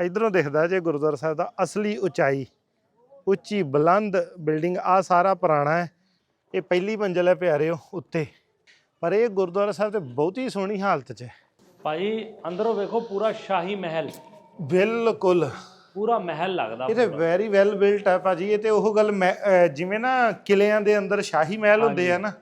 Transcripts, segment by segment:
ਇਧਰੋਂ ਦਿਖਦਾ ਜੇ ਗੁਰਦੁਆਰਾ ਸਾਹਿਬ ਦਾ ਅਸਲੀ ਉਚਾਈ ਉੱਚੀ ਬੁਲੰਦ ਬਿਲਡਿੰਗ ਆ ਸਾਰਾ ਪੁਰਾਣਾ ਹੈ। ਇਹ ਪਹਿਲੀ ਮੰਜ਼ਲ ਹੈ ਪਿਆਰਿਓ ਉੱਤੇ। ਪਰ ਇਹ ਗੁਰਦੁਆਰਾ ਸਾਹਿਬ ਤੇ ਬਹੁਤੀ ਸੋਹਣੀ ਹਾਲਤ 'ਚ ਹੈ। ਭਾਜੀ ਅੰਦਰੋਂ ਵੇਖੋ ਪੂਰਾ ਸ਼ਾਹੀ ਮਹਿਲ। ਬਿਲਕੁਲ। ਪੂਰਾ ਮਹਿਲ ਲੱਗਦਾ ਇਹ ਤੇ ਵੈਰੀ ਵੈਲ ਬਿਲਟ ਹੈ ਭਾਜੀ। ਇਹ ਤੇ ਉਹ ਗੱਲ ਜਿਵੇਂ ਨਾ ਕਿਲਿਆਂ ਦੇ ਅੰਦਰ ਸ਼ਾਹੀ ਮਹਿਲ ਹੁੰਦੇ ਆ ਨਾ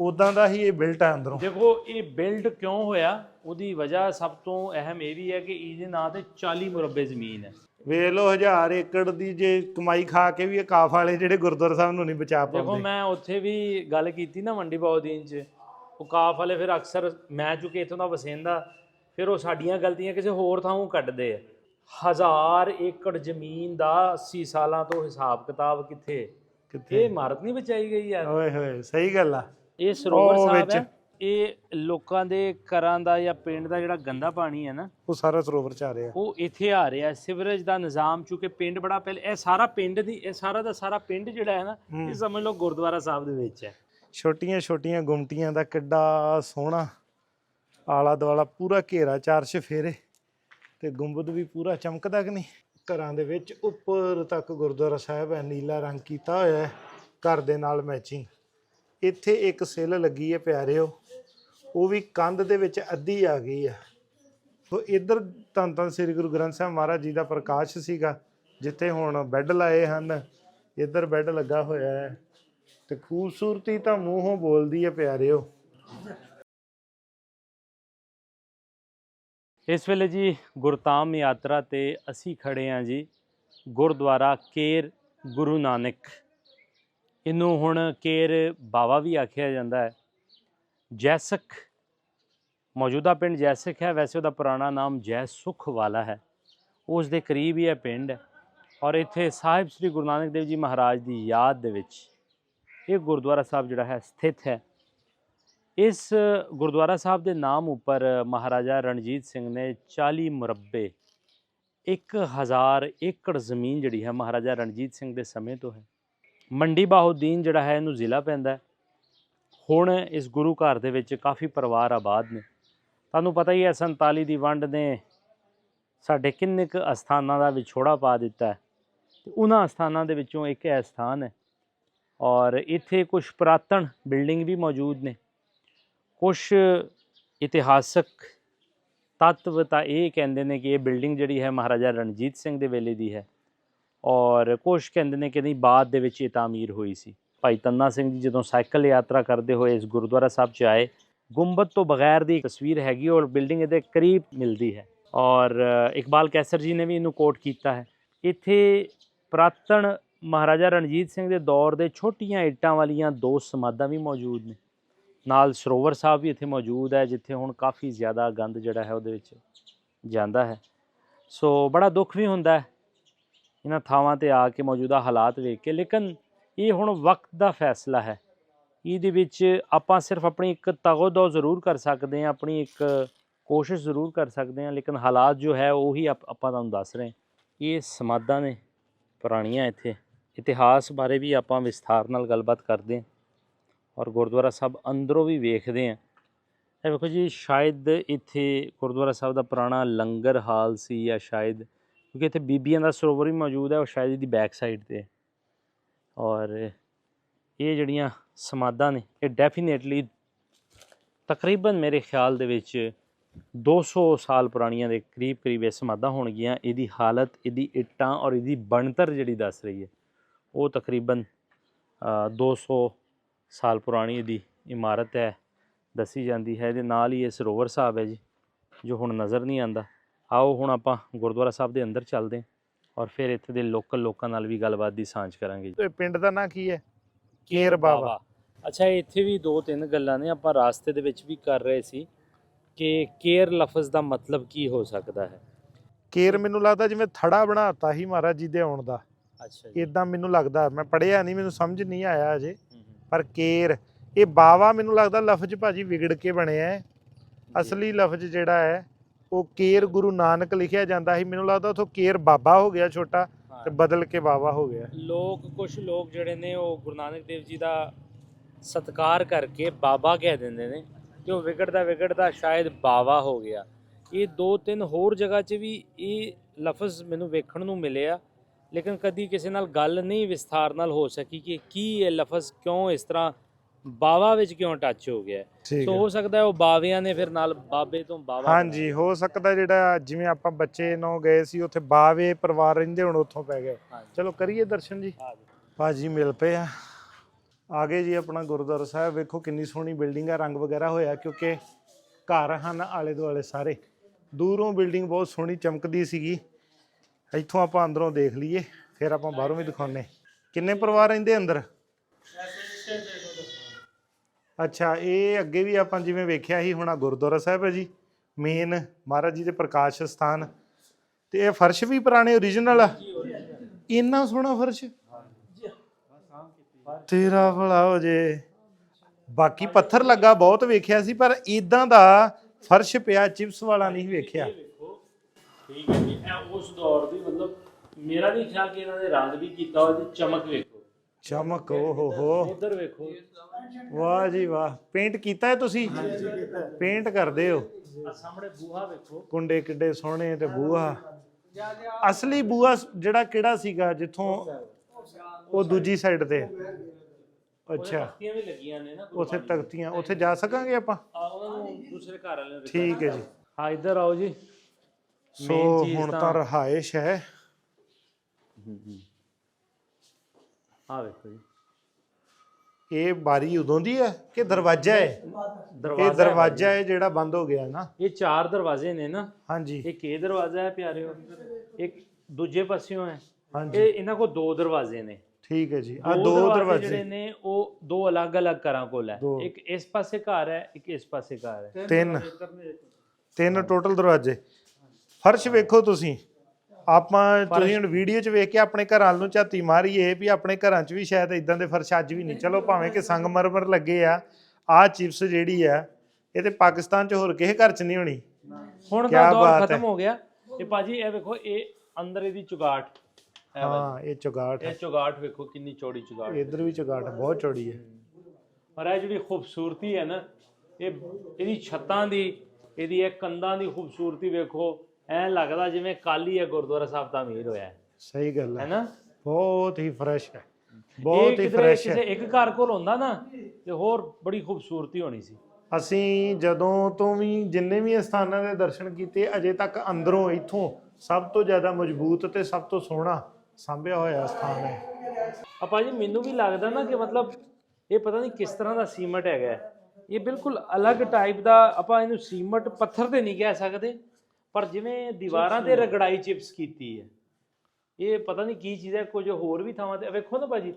ਉਦਾਂ ਦਾ ਹੀ ਇਹ ਬਿਲਟ ਹੈ ਅੰਦਰੋਂ। ਦੇਖੋ ਇਹ ਬਿਲਡ ਕਿਉਂ ਹੋਇਆ? ਉਹਦੀ ਵਜ੍ਹਾ ਸਭ ਤੋਂ ਅਹਿਮ ਇਹ ਵੀ ਹੈ ਕਿ ਇਹਦੇ ਨਾਂ ਤੇ 40 ਮੁਰੱਬੇ ਜ਼ਮੀਨ ਹੈ। ਵੇਖ ਲਓ ਹਜ਼ਾਰ ਏਕੜ ਦੀ ਜੇ ਕਮਾਈ ਖਾ ਕੇ ਵੀ ਇਹ ਕਾਫ ਵਾਲੇ ਜਿਹੜੇ ਗੁਰਦੁਆਰਾ ਸਾਹਿਬ ਨੂੰ ਨਹੀਂ ਬਚਾ ਦੇਖੋ ਪਾਉਂਦੇ। ਮੈਂ ਉੱਥੇ ਵੀ ਗੱਲ ਕੀਤੀ ਨਾ ਮੰਡੀ ਬਾਉਦੀਨ ਚ। ਉਹ ਕਾਫ ਵਾਲੇ ਫਿਰ ਅਕਸਰ ਮੈਂ ਚੁੱਕੇ ਇੱਥੋਂ ਦਾ ਵਸਿੰਦਾ ਫਿਰ ਉਹ ਸਾਡੀਆਂ ਗਲਤੀਆਂ ਕਿਸੇ ਹੋਰ ਥਾਂੋਂ ਕੱਢਦੇ ਆ। ਹਜ਼ਾਰ ਏਕੜ ਜ਼ਮੀਨ ਦਾ 80 ਸਾਲਾਂ ਤੋਂ ਹਿਸਾਬ ਕਿਤਾਬ ਕਿੱਥੇ? ਕਿੱਥੇ? ਇਹ ਇਮਾਰਤ ਨਹੀਂ ਬਚਾਈ ਗਈ ਯਾਰ। ਓਏ ਹੋਏ ਸਹੀ ਗੱਲ ਆ। ਇਹ ਸਰੋਵਰ ਸਾਹਿਬ। ਹੈ। ਇਹ ਲੋਕਾਂ ਦੇ ਘਰਾਂ ਦਾ ਜਾਂ ਪਿੰਡ ਦਾ ਜਿਹੜਾ ਗੰਦਾ ਪਾਣੀ ਹੈ ਨਾ ਉਹ ਸਾਰਾ ਸਰੋਵਰ ਚ ਆ ਰਿਹਾ। ਉਹ ਇੱਥੇ ਆ ਰਿਹਾ ਸਿਵਰੇਜ ਦਾ ਨਿਜ਼ਾਮ ਚੁੱਕੇ ਪਿੰਡ ਬੜਾ ਪਹਿਲੇ ਇਹ ਸਾਰਾ ਪਿੰਡ ਦੀ ਇਹ ਸਾਰਾ ਦਾ ਸਾਰਾ ਪਿੰਡ ਜਿਹੜਾ ਹੈ ਨਾ ਇਹ ਸਮਝ ਲਓ ਗੁਰਦੁਆਰਾ ਸਾਹਿਬ ਦੇ ਵਿੱਚ ਹੈ। ਛੋਟੀਆਂ ਛੋਟੀਆਂ ਗੁੰਮਟੀਆਂ ਦਾ ਕਿੱਡਾ ਸੋਹਣਾ ਆਲਾ ਦੁਆਲਾ ਪੂਰਾ ਘੇਰਾ ਚਾਰ ਚਫੇਰੇ ਤੇ ਗੁੰਬਦ ਵੀ ਪੂਰਾ ਚਮਕਦਾ ਕਿ ਨਹੀਂ? ਘਰਾਂ ਦੇ ਵਿੱਚ ਉੱਪਰ ਤੱਕ ਗੁਰਦੁਆਰਾ ਸਾਹਿਬ ਹੈ ਨੀਲਾ ਰੰਗ ਕੀਤਾ ਹੋਇਆ ਹੈ। ਘਰ ਦੇ ਨਾਲ ਮੈਚਿੰਗ ਇੱਥੇ ਇੱਕ ਸਿੱਲ ਲੱਗੀ ਹੈ ਪਿਆਰਿਓ, ਉਹ ਵੀ ਕੰਧ ਦੇ ਵਿੱਚ ਅੱਧੀ ਆ ਗਈ ਆ। ਸੋ ਇੱਧਰ ਧੰਨ ਧੰਨ ਸ੍ਰੀ ਗੁਰੂ ਗ੍ਰੰਥ ਸਾਹਿਬ ਮਹਾਰਾਜ ਜੀ ਦਾ ਪ੍ਰਕਾਸ਼ ਸੀਗਾ, ਜਿੱਥੇ ਹੁਣ ਬੈੱਡ ਲਾਏ ਹਨ, ਇੱਧਰ ਬੈੱਡ ਲੱਗਾ ਹੋਇਆ ਹੈ। ਤੇ ਖੂਬਸੂਰਤੀ ਤਾਂ ਮੂੰਹੋਂ ਬੋਲਦੀ ਹੈ ਪਿਆਰਿਓ। ਇਸ ਵੇਲੇ ਜੀ ਗੁਰਤਾਮ ਯਾਤਰਾ ਤੇ ਅਸੀਂ ਖੜੇ ਹਾਂ ਜੀ, ਗੁਰਦੁਆਰਾ ਕੇਰ ਗੁਰੂ ਨਾਨਕ। ਇਹਨੂੰ ਹੁਣ ਕੇਰ ਬਾਵਾ ਵੀ ਆਖਿਆ ਜਾਂਦਾ ਹੈ। ਜੈਸਕ ਮੌਜੂਦਾ ਪਿੰਡ ਜੈਸਕ ਹੈ। ਵੈਸੇ ਉਹਦਾ ਪੁਰਾਣਾ ਨਾਮ ਜੈਸੁਖ ਵਾਲਾ ਹੈ। ਉਸ ਦੇ ਕਰੀਬ ਹੀ ਇਹ ਪਿੰਡ ਹੈ ਔਰ ਇੱਥੇ ਸਾਹਿਬ ਸ੍ਰੀ ਗੁਰੂ ਨਾਨਕ ਦੇਵ ਜੀ ਮਹਾਰਾਜ ਦੀ ਯਾਦ ਦੇ ਵਿੱਚ ਇਹ ਗੁਰਦੁਆਰਾ ਸਾਹਿਬ ਜਿਹੜਾ ਹੈ ਸਥਿਤ ਹੈ। ਇਸ ਗੁਰਦੁਆਰਾ ਸਾਹਿਬ ਦੇ ਨਾਮ ਉੱਪਰ ਮਹਾਰਾਜਾ ਰਣਜੀਤ ਸਿੰਘ ਨੇ 40 ਮੁਰੱਬੇ 1000 ਏਕੜ ਜ਼ਮੀਨ ਜਿਹੜੀ ਹੈ ਮਹਾਰਾਜਾ ਰਣਜੀਤ ਸਿੰਘ ਦੇ ਸਮੇਂ ਤੋਂ ਹੈ। ਮੰਡੀ ਬਾਹੁਦੀਨ ਜਿਹੜਾ ਹੈ, ਇਹਨੂੰ ਜ਼ਿਲ੍ਹਾ ਪੈਂਦਾ ਹੁਣ ਇਸ ਗੁਰੂ ਘਰ ਦੇ ਵਿੱਚ ਕਾਫੀ ਪਰਿਵਾਰ ਆਬਾਦ ਨੇ। ਤੁਹਾਨੂੰ ਪਤਾ ਹੀ ਹੈ 47 ਦੀ ਵੰਡ ਨੇ ਸਾਡੇ ਕਿੰਨੇ ਕੁ ਅਸਥਾਨਾਂ ਦਾ ਵਿਛੋੜਾ ਪਾ ਦਿੱਤਾ ਹੈ। ਤੇ ਉਹਨਾਂ ਅਸਥਾਨਾਂ ਦੇ ਵਿੱਚੋਂ ਇੱਕ ਇਹ ਸਥਾਨ ਹੈ ਔਰ ਇੱਥੇ ਕੁਝ ਪੁਰਾਤਨ ਬਿਲਡਿੰਗ ਵੀ ਮੌਜੂਦ ਨੇ। ਕੁਝ ਇਤਿਹਾਸਕ ਤੱਤਵ ਤਾਂ ਇਹ ਕਹਿੰਦੇ ਨੇ ਕਿ ਇਹ ਬਿਲਡਿੰਗ ਜਿਹੜੀ ਹੈ, ਮਹਾਰਾਜਾ ਰਣਜੀਤ ਸਿੰਘ ਦੇ ਵੇਲੇ ਦੀ ਹੈ। ਔਰ ਕੁਝ ਕਹਿੰਦੇ ਨੇ ਕਿ ਨਹੀਂ, ਬਾਅਦ ਦੇ ਵਿੱਚ ਇਹ ਤਾਮੀਰ ਹੋਈ ਸੀ। ਭਾਈ ਤੰਨਾ ਸਿੰਘ ਜੀ ਜਦੋਂ ਸਾਈਕਲ ਯਾਤਰਾ ਕਰਦੇ ਹੋਏ ਇਸ ਗੁਰਦੁਆਰਾ ਸਾਹਿਬ 'ਚ ਆਏ, ਗੁੰਬਦ ਤੋਂ ਬਗੈਰ ਦੀ ਤਸਵੀਰ ਹੈਗੀ, ਔਰ ਬਿਲਡਿੰਗ ਇਹਦੇ ਕਰੀਬ ਮਿਲਦੀ ਹੈ। ਔਰ ਇਕਬਾਲ ਕੈਸਰ ਜੀ ਨੇ ਵੀ ਇਹਨੂੰ ਕੋਟ ਕੀਤਾ ਹੈ। ਇੱਥੇ ਪ੍ਰਾਤਨ ਮਹਾਰਾਜਾ ਰਣਜੀਤ ਸਿੰਘ ਦੇ ਦੌਰ ਦੇ ਛੋਟੀਆਂ ਇੱਟਾਂ ਵਾਲੀਆਂ ਦੋ ਸਮਾਧਾਂ ਵੀ ਮੌਜੂਦ ਨੇ। ਨਾਲ ਸਰੋਵਰ ਸਾਹਿਬ ਵੀ ਇੱਥੇ ਮੌਜੂਦ ਹੈ, ਜਿੱਥੇ ਹੁਣ ਕਾਫੀ ਜ਼ਿਆਦਾ ਗੰਦ ਜਿਹੜਾ ਹੈ ਉਹਦੇ ਵਿੱਚ ਜਾਂਦਾ ਹੈ। ਸੋ ਬੜਾ ਦੁੱਖ ਵੀ ਹੁੰਦਾ ਹੈ। ਇਹਨਾਂ ਥਾਵਾਂ ਤੇ ਆ ਕੇ ਮੌਜੂਦਾ ਹਾਲਾਤ ਵੇਖ ਕੇ। ਲੇਕਿਨ ਇਹ ਹੁਣ ਵਕਤ ਦਾ ਫੈਸਲਾ ਹੈ। ਇਹਦੇ ਵਿੱਚ ਆਪਾਂ ਸਿਰਫ ਆਪਣੀ ਇੱਕ ਤਗੋਦੋ ਜ਼ਰੂਰ ਕਰ ਸਕਦੇ ਹਾਂ, ਆਪਣੀ ਇੱਕ ਕੋਸ਼ਿਸ਼ ਜ਼ਰੂਰ ਕਰ ਸਕਦੇ ਹਾਂ, ਲੇਕਿਨ ਹਾਲਾਤ ਜੋ ਹੈ ਉਹੀ ਆਪ- ਆਪਾਂ ਤੁਹਾਨੂੰ ਦੱਸ ਰਹੇ ਹਾਂ। ਇਹ ਸਮਾਧਾਂ ਨੇ ਪੁਰਾਣੀਆਂ ਇੱਥੇ। ਇਤਿਹਾਸ ਬਾਰੇ ਵੀ ਆਪਾਂ ਵਿਸਥਾਰ ਨਾਲ ਗੱਲਬਾਤ ਕਰਦੇ ਹਾਂ ਔਰ ਗੁਰਦੁਆਰਾ ਸਾਹਿਬ ਅੰਦਰੋਂ ਵੀ ਵੇਖਦੇ ਹਾਂ। ਇਹ ਵੇਖੋ ਜੀ, ਸ਼ਾਇਦ ਇੱਥੇ ਗੁਰਦੁਆਰਾ ਸਾਹਿਬ ਦਾ ਪੁਰਾਣਾ ਲੰਗਰ ਹਾਲ ਸੀ ਜਾਂ ਸ਼ਾਇਦ ਕਿਉਂਕਿ ਇੱਥੇ ਬੀਬੀਆਂ ਦਾ ਸਰੋਵਰ ਵੀ ਮੌਜੂਦ ਹੈ ਉਹ ਸ਼ਾਇਦ ਇਹਦੀ ਬੈਕ ਸਾਈਡ ਤੇ ਔਰ ਇਹ ਜਿਹੜੀਆਂ ਸਮਾਧਾਂ ਨੇ ਇਹ ਡੈਫੀਨੇਟਲੀ ਤਕਰੀਬਨ ਮੇਰੇ ਖਿਆਲ ਦੇ ਵਿੱਚ 200 ਸਾਲ ਪੁਰਾਣੀਆਂ ਦੇ ਕਰੀਬ ਕਰੀਬ ਇਹ ਸਮਾਧਾਂ ਹੋਣਗੀਆਂ ਇਹਦੀ ਹਾਲਤ ਇਹਦੀ ਇੱਟਾਂ ਔਰ ਇਹਦੀ ਬਣਤਰ ਜਿਹੜੀ ਦੱਸ ਰਹੀ ਹੈ ਉਹ ਤਕਰੀਬਨ ਅ, 200 ਸਾਲ ਪੁਰਾਣੀ ਇਹਦੀ ਇਮਾਰਤ ਹੈ ਦੱਸੀ ਜਾਂਦੀ ਹੈ ਇਹਦੇ ਨਾਲ ਹੀ ਇਹ ਸਰੋਵਰ ਸਾਹਿਬ ਹੈ ਜੀ ਜੋ ਹੁਣ ਨਜ਼ਰ ਨਹੀਂ ਆਂਦਾ ਆਓ ਹੁਣ ਆਪਾਂ ਗੁਰਦੁਆਰਾ ਸਾਹਿਬ ਦੇ ਅੰਦਰ ਚੱਲਦੇ ਹਾਂ ਔਰ ਫਿਰ ਇੱਥੇ ਦੇ ਲੋਕਲ ਲੋਕਾਂ ਨਾਲ ਵੀ ਗੱਲਬਾਤ ਦੀ ਸਾਂਝ ਕਰਾਂਗੇ ਜੀ। ਇਹ ਪਿੰਡ ਦਾ ਨਾਂ ਕੀ ਹੈ? ਕੇਰ ਬਾਵਾ। ਅੱਛਾ ਇੱਥੇ ਵੀ ਦੋ ਤਿੰਨ ਗੱਲਾਂ ਨੇ ਆਪਾਂ ਰਾਸਤੇ ਦੇ ਵਿੱਚ ਵੀ ਕਰ ਰਹੇ ਸੀ ਕਿ ਕੇਅਰ ਲਫ਼ਜ਼ ਦਾ ਮਤਲਬ ਕੀ ਹੋ ਸਕਦਾ ਹੈ? ਕੇਰ ਮੈਨੂੰ ਲੱਗਦਾ ਜਿਵੇਂ ਥੜਾ ਬਣਾਤਾ ਸੀ ਮਹਾਰਾਜ ਜੀ ਦੇ ਆਉਣ ਦਾ। ਅੱਛਾ ਜੀ। ਇਦਾਂ ਮੈਨੂੰ ਲੱਗਦਾ ਮੈਂ ਪੜਿਆ ਨਹੀਂ ਮੈਨੂੰ ਸਮਝ ਨਹੀਂ ਆਇਆ ਅਜੇ। ਹੂੰ, ਹੂੰ। ਪਰ ਕੇਰ ਇਹ ਬਾਵਾ ਮੈਨੂੰ ਲੱਗਦਾ ਲਫ਼ਜ਼ ਭਾਜੀ ਵਿਗੜ ਕੇ ਬਣਿਆ ਹੈ। ਅਸਲੀ ਲਫ਼ਜ਼ ਜਿਹੜਾ ਹੈ ਉਹ ਕੇਰ ਗੁਰੂ ਨਾਨਕ ਲਿਖਿਆ ਜਾਂਦਾ ਸੀ। ਮੈਨੂੰ ਲੱਗਦਾ ਉਥੋਂ ਕੇਰ ਬਾਬਾ ਹੋ ਗਿਆ ਛੋਟਾ। ਤੇ ਬਦਲ ਕੇ ਬਾਵਾ ਹੋ ਗਿਆ। ਲੋਕ ਕੁਝ ਲੋਕ ਜਿਹੜੇ ਨੇ ਉਹ ਗੁਰੂ ਨਾਨਕ ਦੇਵ ਜੀ ਦਾ ਸਤਿਕਾਰ ਕਰਕੇ ਬਾਬਾ ਕਹਿ ਦਿੰਦੇ ਨੇ ਤੇ ਉਹ ਵਿਗੜਦਾ ਵਿਗੜਦਾ ਸ਼ਾਇਦ ਬਾਵਾ ਹੋ ਗਿਆ। ਇਹ ਦੋ ਤਿੰਨ ਹੋਰ ਜਗ੍ਹਾ 'ਚ ਵੀ ਇਹ ਲਫ਼ਜ਼ ਮੈਨੂੰ ਵੇਖਣ ਨੂੰ ਮਿਲੇ ਆ ਲੇਕਿਨ ਕਦੀ ਕਿਸੇ ਨਾਲ ਗੱਲ ਨਹੀਂ ਵਿਸਥਾਰ ਨਾਲ ਹੋ ਸਕੀ ਕਿ ਕੀ ਇਹ ਲਫ਼ਜ਼ ਕਿਉਂ ਇਸ ਤਰ੍ਹਾਂ ਬਾਵਾ ਵਿੱਚ ਕਿਉਂ ਟੱਚ ਹੋ ਗਿਆ। ਠੀਕ ਸੋ ਹੋ। ਸਕਦਾ ਉਹ ਬਾਵਿਆਂ ਨੇ ਫਿਰ ਨਾਲ ਬਾਬੇ ਤੋਂ ਬਾਵਾ ਹਾਂਜੀ ਹੋ ਸਕਦਾ ਜਿਹੜਾ ਜਿਵੇਂ ਆਪਾਂ ਬੱਚੇ ਨੂੰ ਗਏ ਸੀ ਉੱਥੇ ਬਾਵੇ ਪਰਿਵਾਰ ਰਹਿੰਦੇ ਹੁਣ ਉੱਥੋਂ ਪੈ ਗਏ। ਹਾਂਜੀ। ਚਲੋ ਕਰੀਏ ਦਰਸ਼ਨ ਜੀ। ਭਾਜੀ ਮਿਲ ਪਏ ਆ। ਆ ਗਏ ਜੀ ਆਪਣਾ ਗੁਰਦੁਆਰਾ ਸਾਹਿਬ। ਵੇਖੋ ਕਿੰਨੀ ਸੋਹਣੀ ਬਿਲਡਿੰਗ ਆ ਰੰਗ ਵਗੈਰਾ ਹੋਇਆ ਕਿਉਂਕਿ ਘਰ ਹਨ ਆਲੇ ਦੁਆਲੇ ਸਾਰੇ। ਦੂਰੋਂ ਬਿਲਡਿੰਗ ਬਹੁਤ ਸੋਹਣੀ ਚਮਕਦੀ ਸੀਗੀ। ਇੱਥੋਂ ਆਪਾਂ ਅੰਦਰੋਂ ਦੇਖ ਲਈਏ ਫਿਰ ਆਪਾਂ ਬਾਹਰੋਂ ਵੀ ਦਿਖਾਉਨੇ ਕਿੰਨੇ ਪਰਿਵਾਰ ਰਹਿੰਦੇ ਅੰਦਰ? ਅੱਛਾ, ਇਹ ਅੱਗੇ ਵੀ ਆਪਾਂ ਜਿਵੇਂ ਵੇਖਿਆ ਸੀ, ਹੁਣ ਗੁਰਦੁਆਰਾ ਸਾਹਿਬ ਹੈ ਜੀ ਮੇਨ ਮਹਾਰਾਜ ਜੀ ਦੇ ਪ੍ਰਕਾਸ਼ ਸਥਾਨ। ਤੇ ਇਹ ਫਰਸ਼ ਵੀ ਪੁਰਾਣੇ ਓਰੀਜਨਲ ਆ? ਇੰਨਾ ਸੋਹਣਾ ਫਰਸ਼। ਤੇਰਾ ਭਲਾ ਹੋ ਜੇ। ਬਾਕੀ ਪੱਥਰ ਲੱਗਾ, ਬਹੁਤ ਵੇਖਿਆ ਸੀ, ਪਰ ਇਦਾਂ ਦਾ ਫਰਸ਼ ਪਿਆ, ਚਿਪਸ ਵਾਲਾ ਨਹੀਂ ਵੇਖਿਆ। ਠੀਕ ਹੈ ਜੀ, ਇਹ ਉਸ ਦੌਰ ਦੀ ਮਤਲਬ ਮੇਰਾ ਨਹੀਂ ਖਿਆਲ ਕਿ ਇਹਨਾਂ ਨੇ ਰੰਗ ਵੀ ਕੀਤਾ ਉਹਦੀ ਚਮਕ ਵੇਖੋ। ਚਮਕ ਓ ਹੋ ਹੋ। ਉਧਰ ਵੇਖੋ। ਵਾਹ ਜੀ ਵਾਹ। ਪੇਂਟ ਕੀਤਾ ਹੈ ਤੁਸੀਂ? ਪੇਂਟ ਕਰਦੇ ਹੋ? ਆ ਸਾਹਮਣੇ ਬੂਹਾ ਵੇਖੋ। ਕੁੰਡੇ ਕਿੱਡੇ ਸੋਹਣੇ ਤੇ ਬੂਹਾ। ਅਸਲੀ ਬੂਹਾ ਜਿਹੜਾ ਕਿਹੜਾ ਸੀਗਾ ਜਿੱਥੋਂ ਉਹ ਦੂਜੀ ਸਾਈਡ। ਤੇ? ਅੱਛਾ। ਪੱਤੀਆਂ ਵੀ ਲੱਗੀਆਂ ਨੇ ਨਾ। ਉੱਥੇ ਤਖਤੀਆਂ ਉੱਥੇ ਜਾ ਸਕਾਂਗੇ ਆਪਾਂ? ਆ ਉਹਨਾਂ ਨੂੰ ਦੂਸਰੇ ਘਰ ਵਾਲਿਆਂ ਨੂੰ ਠੀਕ ਹੈ ਜੀ। ਹਾਂ ਇੱਧਰ ਆਓ ਜੀ। ਸੋ ਹੁਣ ਤਾਂ- ਤਾਂ ਰਹਾਇਸ਼ ਹੈ। ਆ ਵੇਖੋ ਜੀ। ਇਹ ਬਾਰੀ ਉਦੋਂ ਦੀ ਹੈ ਕਿ ਦਰਵਾਜ਼ਾ ਹੈ? ਇਹ ਦਰਵਾਜ਼ਾ ਦਰਵਾਜ਼ਾ ਹੈ ਜਿਹੜਾ ਬੰਦ ਹੋ ਗਿਆ ਨਾ? ਇਹ ਚਾਰ ਦਰਵਾਜ਼ੇ ਨੇ ਨਾ। ਹਾਂਜੀ। ਇੱਕ ਇਹ ਦਰਵਾਜ਼ਾ ਹੈ ਪਿਆਰਿਓ? ਇੱਕ ਦੂਜੇ ਪਾਸਿਓਂ ਹੈ। ਹਾਂਜੀ। ਇਹ ਇਹਨਾਂ ਕੋਲ ਦੋ ਦਰਵਾਜ਼ੇ ਨੇ। ਠੀਕ ਹੈ ਜੀ। ਆ ਦੋ ਦਰਵਾਜ਼ੇ ਜਿਹੜੇ ਨੇ ਉਹ ਦੋ ਅਲੱਗ-ਅਲੱਗ ਘਰਾਂ ਕੋਲ ਹੈ। ਦੋ। ਇੱਕ ਇਸ ਪਾਸੇ ਘਰ ਹੈ ਇੱਕ ਇਸ ਪਾਸੇ ਘਰ ਹੈ। ਤਿੰਨ। ਤਿੰਨ ਟੋਟਲ ਦਰਵਾਜ਼ੇ। ਫਰਸ਼ ਵੇਖੋ ਤੁਸੀਂ। ਆਪਾਂ ਤੁਸੀਂ ਹੁਣ ਵੀਡੀਓ 'ਚ ਵੇਖ ਕੇ ਆਪਣੇ ਘਰਾਂ ਨੂੰ ਝਾਤੀ ਮਾਰੀਏ ਵੀ ਆਪਣੇ ਘਰਾਂ 'ਚ ਵੀ ਸ਼ਾਇਦ ਇਦਾਂ ਦੇ ਫਰਸ਼ ਅੱਜ ਵੀ ਨਹੀਂ। ਚਲੋ ਭਾਵੇਂ ਕਿ ਸੰਗਮਰਮਰ ਲੱਗੇ ਆ ਆ ਚਿਪਸ ਜਿਹੜੀ ਆ ਇਹ ਤੇ ਪਾਕਿਸਤਾਨ 'ਚ ਹੋਰ ਕਿਸੇ ਘਰ 'ਚ ਨਹੀਂ ਹੋਣੀ। ਹੁਣ ਦਾ ਦੌਰ ਖਤਮ ਹੈ। ਗਿਆ। ਇਹ ਭਾਜੀ ਇਹ ਵੇਖੋ ਇਹ ਅੰਦਰ ਇਹਦੀ ਚੁਗਾਟ ਹੈ ਇਹ ਚੁਗਾਟ ਇਹ ਚੁਗਾਟ ਵੇਖੋ ਕਿੰਨੀ ਚੌੜੀ ਚੁਗਾਟ ਇਧਰ ਵੀ ਚੁਗਾਟ ਬਹੁਤ ਚੌੜੀ ਹੈ। ਪਰ ਇਹ ਜਿਹੜੀ ਖੂਬਸੂਰਤੀ ਹੈ ਨਾ ਇਹ ਇਹਦੀ ਛੱਤਾਂ ਦੀ ਇਹਦੀ ਇਹ ਕੰਧਾਂ ਦੀ ਖੂਬਸੂਰਤੀ ਵੇਖੋ ਐ ਲੱਗਦਾ ਜਿਵੇਂ ਕੱਲ ਹੀ ਇਹ ਗੁਰਦੁਆਰਾ ਸਾਹਿਬ ਦਾ ਅਮੀਰ ਹੋਇਆ ਹੈ। ਸਹੀ ਗੱਲ ਹੈ। ਹੈਨਾ ਬਹੁਤ ਹੀ ਫਰੈਸ਼ ਹੈ। ਬਹੁਤ ਹੀ ਫਰੈਸ਼ ਹੈ। ਇੱਕ ਘਰ ਕੋਲ ਹੁੰਦਾ ਨਾ ਤੇ ਹੋਰ ਬੜੀ ਖੂਬਸੂਰਤੀ ਹੋਣੀ ਸੀ। ਅਸੀਂ ਜਦੋਂ ਤੋਂ ਵੀ ਜਿੰਨੇ ਵੀ ਸਥਾਨਾਂ ਦੇ ਦਰਸ਼ਨ ਕੀਤੇ ਅਜੇ ਤੱਕ ਅੰਦਰੋਂ ਇੱਥੋਂ ਸਭ ਤੋਂ ਜ਼ਿਆਦਾ ਮਜ਼ਬੂਤ ਤੇ ਸਭ ਤੋਂ ਸੋਹਣਾ ਸਾਂਭਿਆ ਹੋਇਆ ਸਥਾਨ ਹੈ। ਆ ਭਾਜੀ ਮੈਨੂੰ ਵੀ ਲੱਗਦਾ ਨਾ ਕਿ ਮਤਲਬ ਇਹ ਪਤਾ ਨਹੀਂ ਕਿਸ ਤਰ੍ਹਾਂ ਦਾ ਸੀਮਟ ਹੈਗਾ। ਇਹ ਬਿਲਕੁਲ ਅਲੱਗ ਟਾਈਪ ਦਾ ਆਪਾਂ ਇਹਨੂੰ ਸੀਮਟ ਪੱਥਰ ਤੇ ਨਹੀਂ ਕਹਿ ਸਕਦੇ। ਪਰ ਜਿਵੇਂ ਦੀਵਾਰਾਂ ਤੇ ਰਗੜਾਈ ਚਿਪਸ ਕੀਤੀ ਹੈ ਇਹ ਪਤਾ ਨਹੀਂ ਕੀ ਚੀਜ਼ ਹੈ ਕੁਝ ਹੋਰ ਵੀ ਥਾਵਾਂ ਤੇ ਵੇਖੋ ਨਾ ਭਾਜੀ।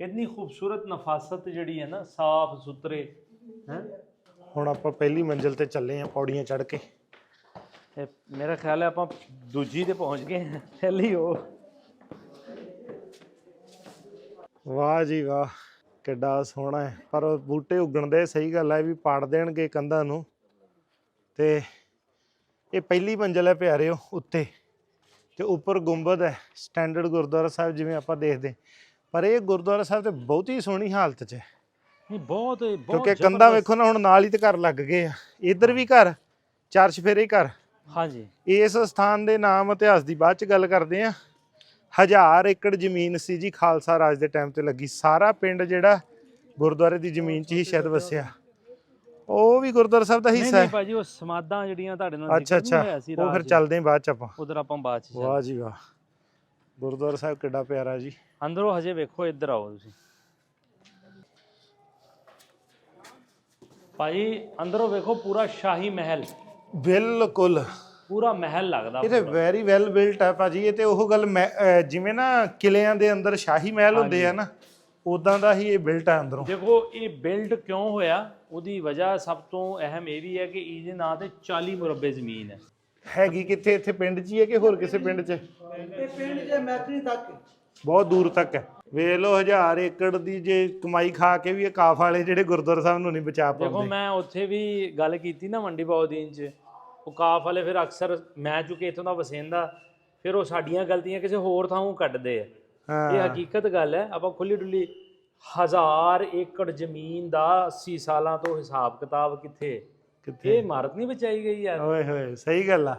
ਇੰਨੀ ਖੂਬਸੂਰਤ ਨਫਾਸਤ ਜਿਹੜੀ ਹੈ ਨਾ ਸਾਫ਼ ਸੁਥਰੇ ਹੈ? ਹੁਣ ਆਪਾਂ ਪਹਿਲੀ ਮੰਜ਼ਿਲ ਤੇ ਚੱਲੇ ਆਂ ਪੌੜੀਆਂ ਚੜ੍ਹ ਕੇ। ਮੇਰਾ ਖਿਆਲ ਹੈ ਆਪਾਂ ਦੂਜੀ ਤੇ ਪਹੁੰਚ ਗਏ ਹਾਂ। ਪਹਿਲੀ ਉਹ ਵਾਹ ਜੀ ਵਾਹ ਕਿੱਡਾ ਸੋਹਣਾ ਹੈ। ਪਰ ਬੂਟੇ ਉੱਗਣ ਦੇ ਸਹੀ ਗੱਲ ਹੈ ਵੀ ਪਾੜ ਦੇਣਗੇ ਕੰਧਾਂ ਨੂੰ। ਤੇ ਇਹ ਪਹਿਲੀ ਮੰਜ਼ਿਲ ਹੈ ਪਿਆਰਿਓ ਉੱਤੇ। ਤੇ ਉੱਪਰ ਗੁੰਬਦ ਹੈ ਸਟੈਂਡਰਡ ਗੁਰਦੁਆਰਾ ਸਾਹਿਬ ਜਿਵੇਂ ਆਪਾਂ ਦੇਖਦੇ। ਪਰ ਇਹ ਗੁਰਦੁਆਰਾ ਸਾਹਿਬ ਤੇ ਬਹੁਤੀ ਸੋਹਣੀ ਹਾਲਤ 'ਚ ਹੈ। ਨਹੀਂ ਬਹੁਤ ਬਹੁਤ ਕਿਉਂਕਿ ਕੰਧਾਂ ਵੇਖੋ ਨਾ ਹੁਣ ਨਾਲ ਹੀ ਤੇ ਘਰ ਲੱਗ ਗਏ ਆ। ਇੱਧਰ ਵੀ ਘਰ ਚਾਰ ਚਫੇਰੇ ਹੀ ਘਰ। ਹਾਂਜੀ। ਇਸ ਸਥਾਨ ਦੇ ਨਾਮ ਇਤਿਹਾਸ ਦੀ ਬਾਅਦ ਚ ਗੱਲ ਕਰਦੇ ਆ ਹਜ਼ਾਰ ਏਕੜ ਜ਼ਮੀਨ ਸੀ ਜੀ ਖਾਲਸਾ ਰਾਜ ਦੇ ਟਾਈਮ ਤੇ ਲੱਗੀ। ਸਾਰਾ ਪਿੰਡ ਜਿਹੜਾ ਗੁਰਦੁਆਰੇ ਦੀ ਜ਼ਮੀਨ 'ਚ ਹੀ ਸ਼ਾਇਦ ਵਸਿਆ। ਉਹ ਵੀ ਗੁਰਦੁਆਰਾ ਸਾਹਿਬ ਦਾ ਨਹੀਂ ਹਿੱਸਾ ਨਹੀਂ ਹੈ। ਭਾਜੀ ਉਹ ਸਮਾਦਾਂ ਜਿਹੜੀਆਂ ਤੁਹਾਡੇ ਨਾਲ ਅੱਛਾ ਨਹੀਂ ਅੱਛਾ। ਉਹ ਫਿਰ ਚੱਲਦੇ ਬਾਅਦ ਚ ਆਪਾਂ। ਉਧਰ ਆਪਾਂ ਬਾਅਦ ਚ ਵਾਹ ਜੀ ਵਾਹ। ਗੁਰਦੁਆਰਾ ਸਾਹਿਬ ਕਿੱਡਾ ਪਿਆਰਾ ਜੀ। ਅੰਦਰੋਂ ਹਜੇ ਵੇਖੋ ਇੱਧਰ ਆਓ ਤੁਸੀਂ। ਭਾਜੀ ਅੰਦਰੋਂ ਵੇਖੋ ਪੂਰਾ ਸ਼ਾਹੀ ਮਹਿਲ। ਬਿਲਕੁਲ। ਪੂਰਾ ਮਹਿਲ ਲੱਗਦਾ ਇਹ ਤੇ ਵੈਰੀ ਵੈਲ ਬਿਲਟ ਹੈ ਭਾਜੀ। ਇਹ ਤੇ ਉਹ ਗੱਲ ਜਿਵੇਂ ਨਾ ਕਿਲਿਆਂ ਦੇ ਅੰਦਰ ਸ਼ਾਹੀ ਮਹਿਲ ਹੁੰਦੇ ਆ ਨਾ ਉਦਾਂ ਦਾ ਹੀ ਇਹ ਬਿਲਟ ਹੈ ਅੰਦਰੋਂ। ਦੇਖੋ ਇਹ ਬਿਲਡ ਕਿਉਂ ਹੋਇਆ? ਉਹਦੀ ਵਜ੍ਹਾ ਸਭ ਤੋਂ ਅਹਿਮ ਇਹ ਵੀ ਹੈ ਕਿ ਇਹਦੇ ਨਾਂ ਤੇ 40 ਮੁਰੱਬੇ ਜ਼ਮੀਨ ਹੈ। ਹੈਗੀ ਕਿੱਥੇ? ਇੱਥੇ ਪਿੰਡ 'ਚ ਹੀ ਹੈ ਕਿ ਹੋਰ ਕਿਸੇ ਪਿੰਡ 'ਚ? ਇਹ ਪਿੰਡ ਦੇ ਮੈਕਰੀ ਤੱਕ ਬਹੁਤ ਦੂਰ ਤੱਕ ਹੈ। ਵੇਖ ਲਓ ਹਜ਼ਾਰ ਏਕੜ ਦੀ ਜੇ ਕਮਾਈ ਖਾ ਕੇ ਵੀ ਇਹ ਕਾਫ ਵਾਲੇ ਜਿਹੜੇ ਗੁਰਦੁਆਰਾ ਸਾਹਿਬ ਨੂੰ ਨਹੀਂ ਬਚਾ ਦੇਖੋ ਪਾਉਂਦੇ। ਮੈਂ ਉੱਥੇ ਵੀ ਗੱਲ ਕੀਤੀ ਨਾ ਮੰਡੀ ਬਾਉਦੀਨ ਚ। ਉਹ ਕਾਫ ਵਾਲੇ ਫਿਰ ਅਕਸਰ ਮੈਂ ਚੁੱਕੇ ਇੱਥੋਂ ਦਾ ਵਸਿੰਦਾ ਫਿਰ ਉਹ ਸਾਡੀਆਂ ਗਲਤੀਆਂ ਕਿਸੇ ਹੋਰ ਥਾਂੋਂ ਕੱਢਦੇ ਆ। ਇਹ ਹਕੀਕਤ ਗੱਲ ਹੈ ਆਪਾਂ ਖੁੱਲੀ ਡੁੱਲੀ ਹਜ਼ਾਰ ਏਕੜ ਜ਼ਮੀਨ ਦਾ 80 ਸਾਲਾਂ ਤੋਂ ਹਿਸਾਬ ਕਿਤਾਬ ਕਿੱਥੇ? ਕਿੱਥੇ? ਇਹ ਇਮਾਰਤ ਨਹੀਂ ਬਚਾਈ ਗਈ ਯਾਰ। ਓਏ ਹੋਏ ਸਹੀ ਗੱਲ ਆ।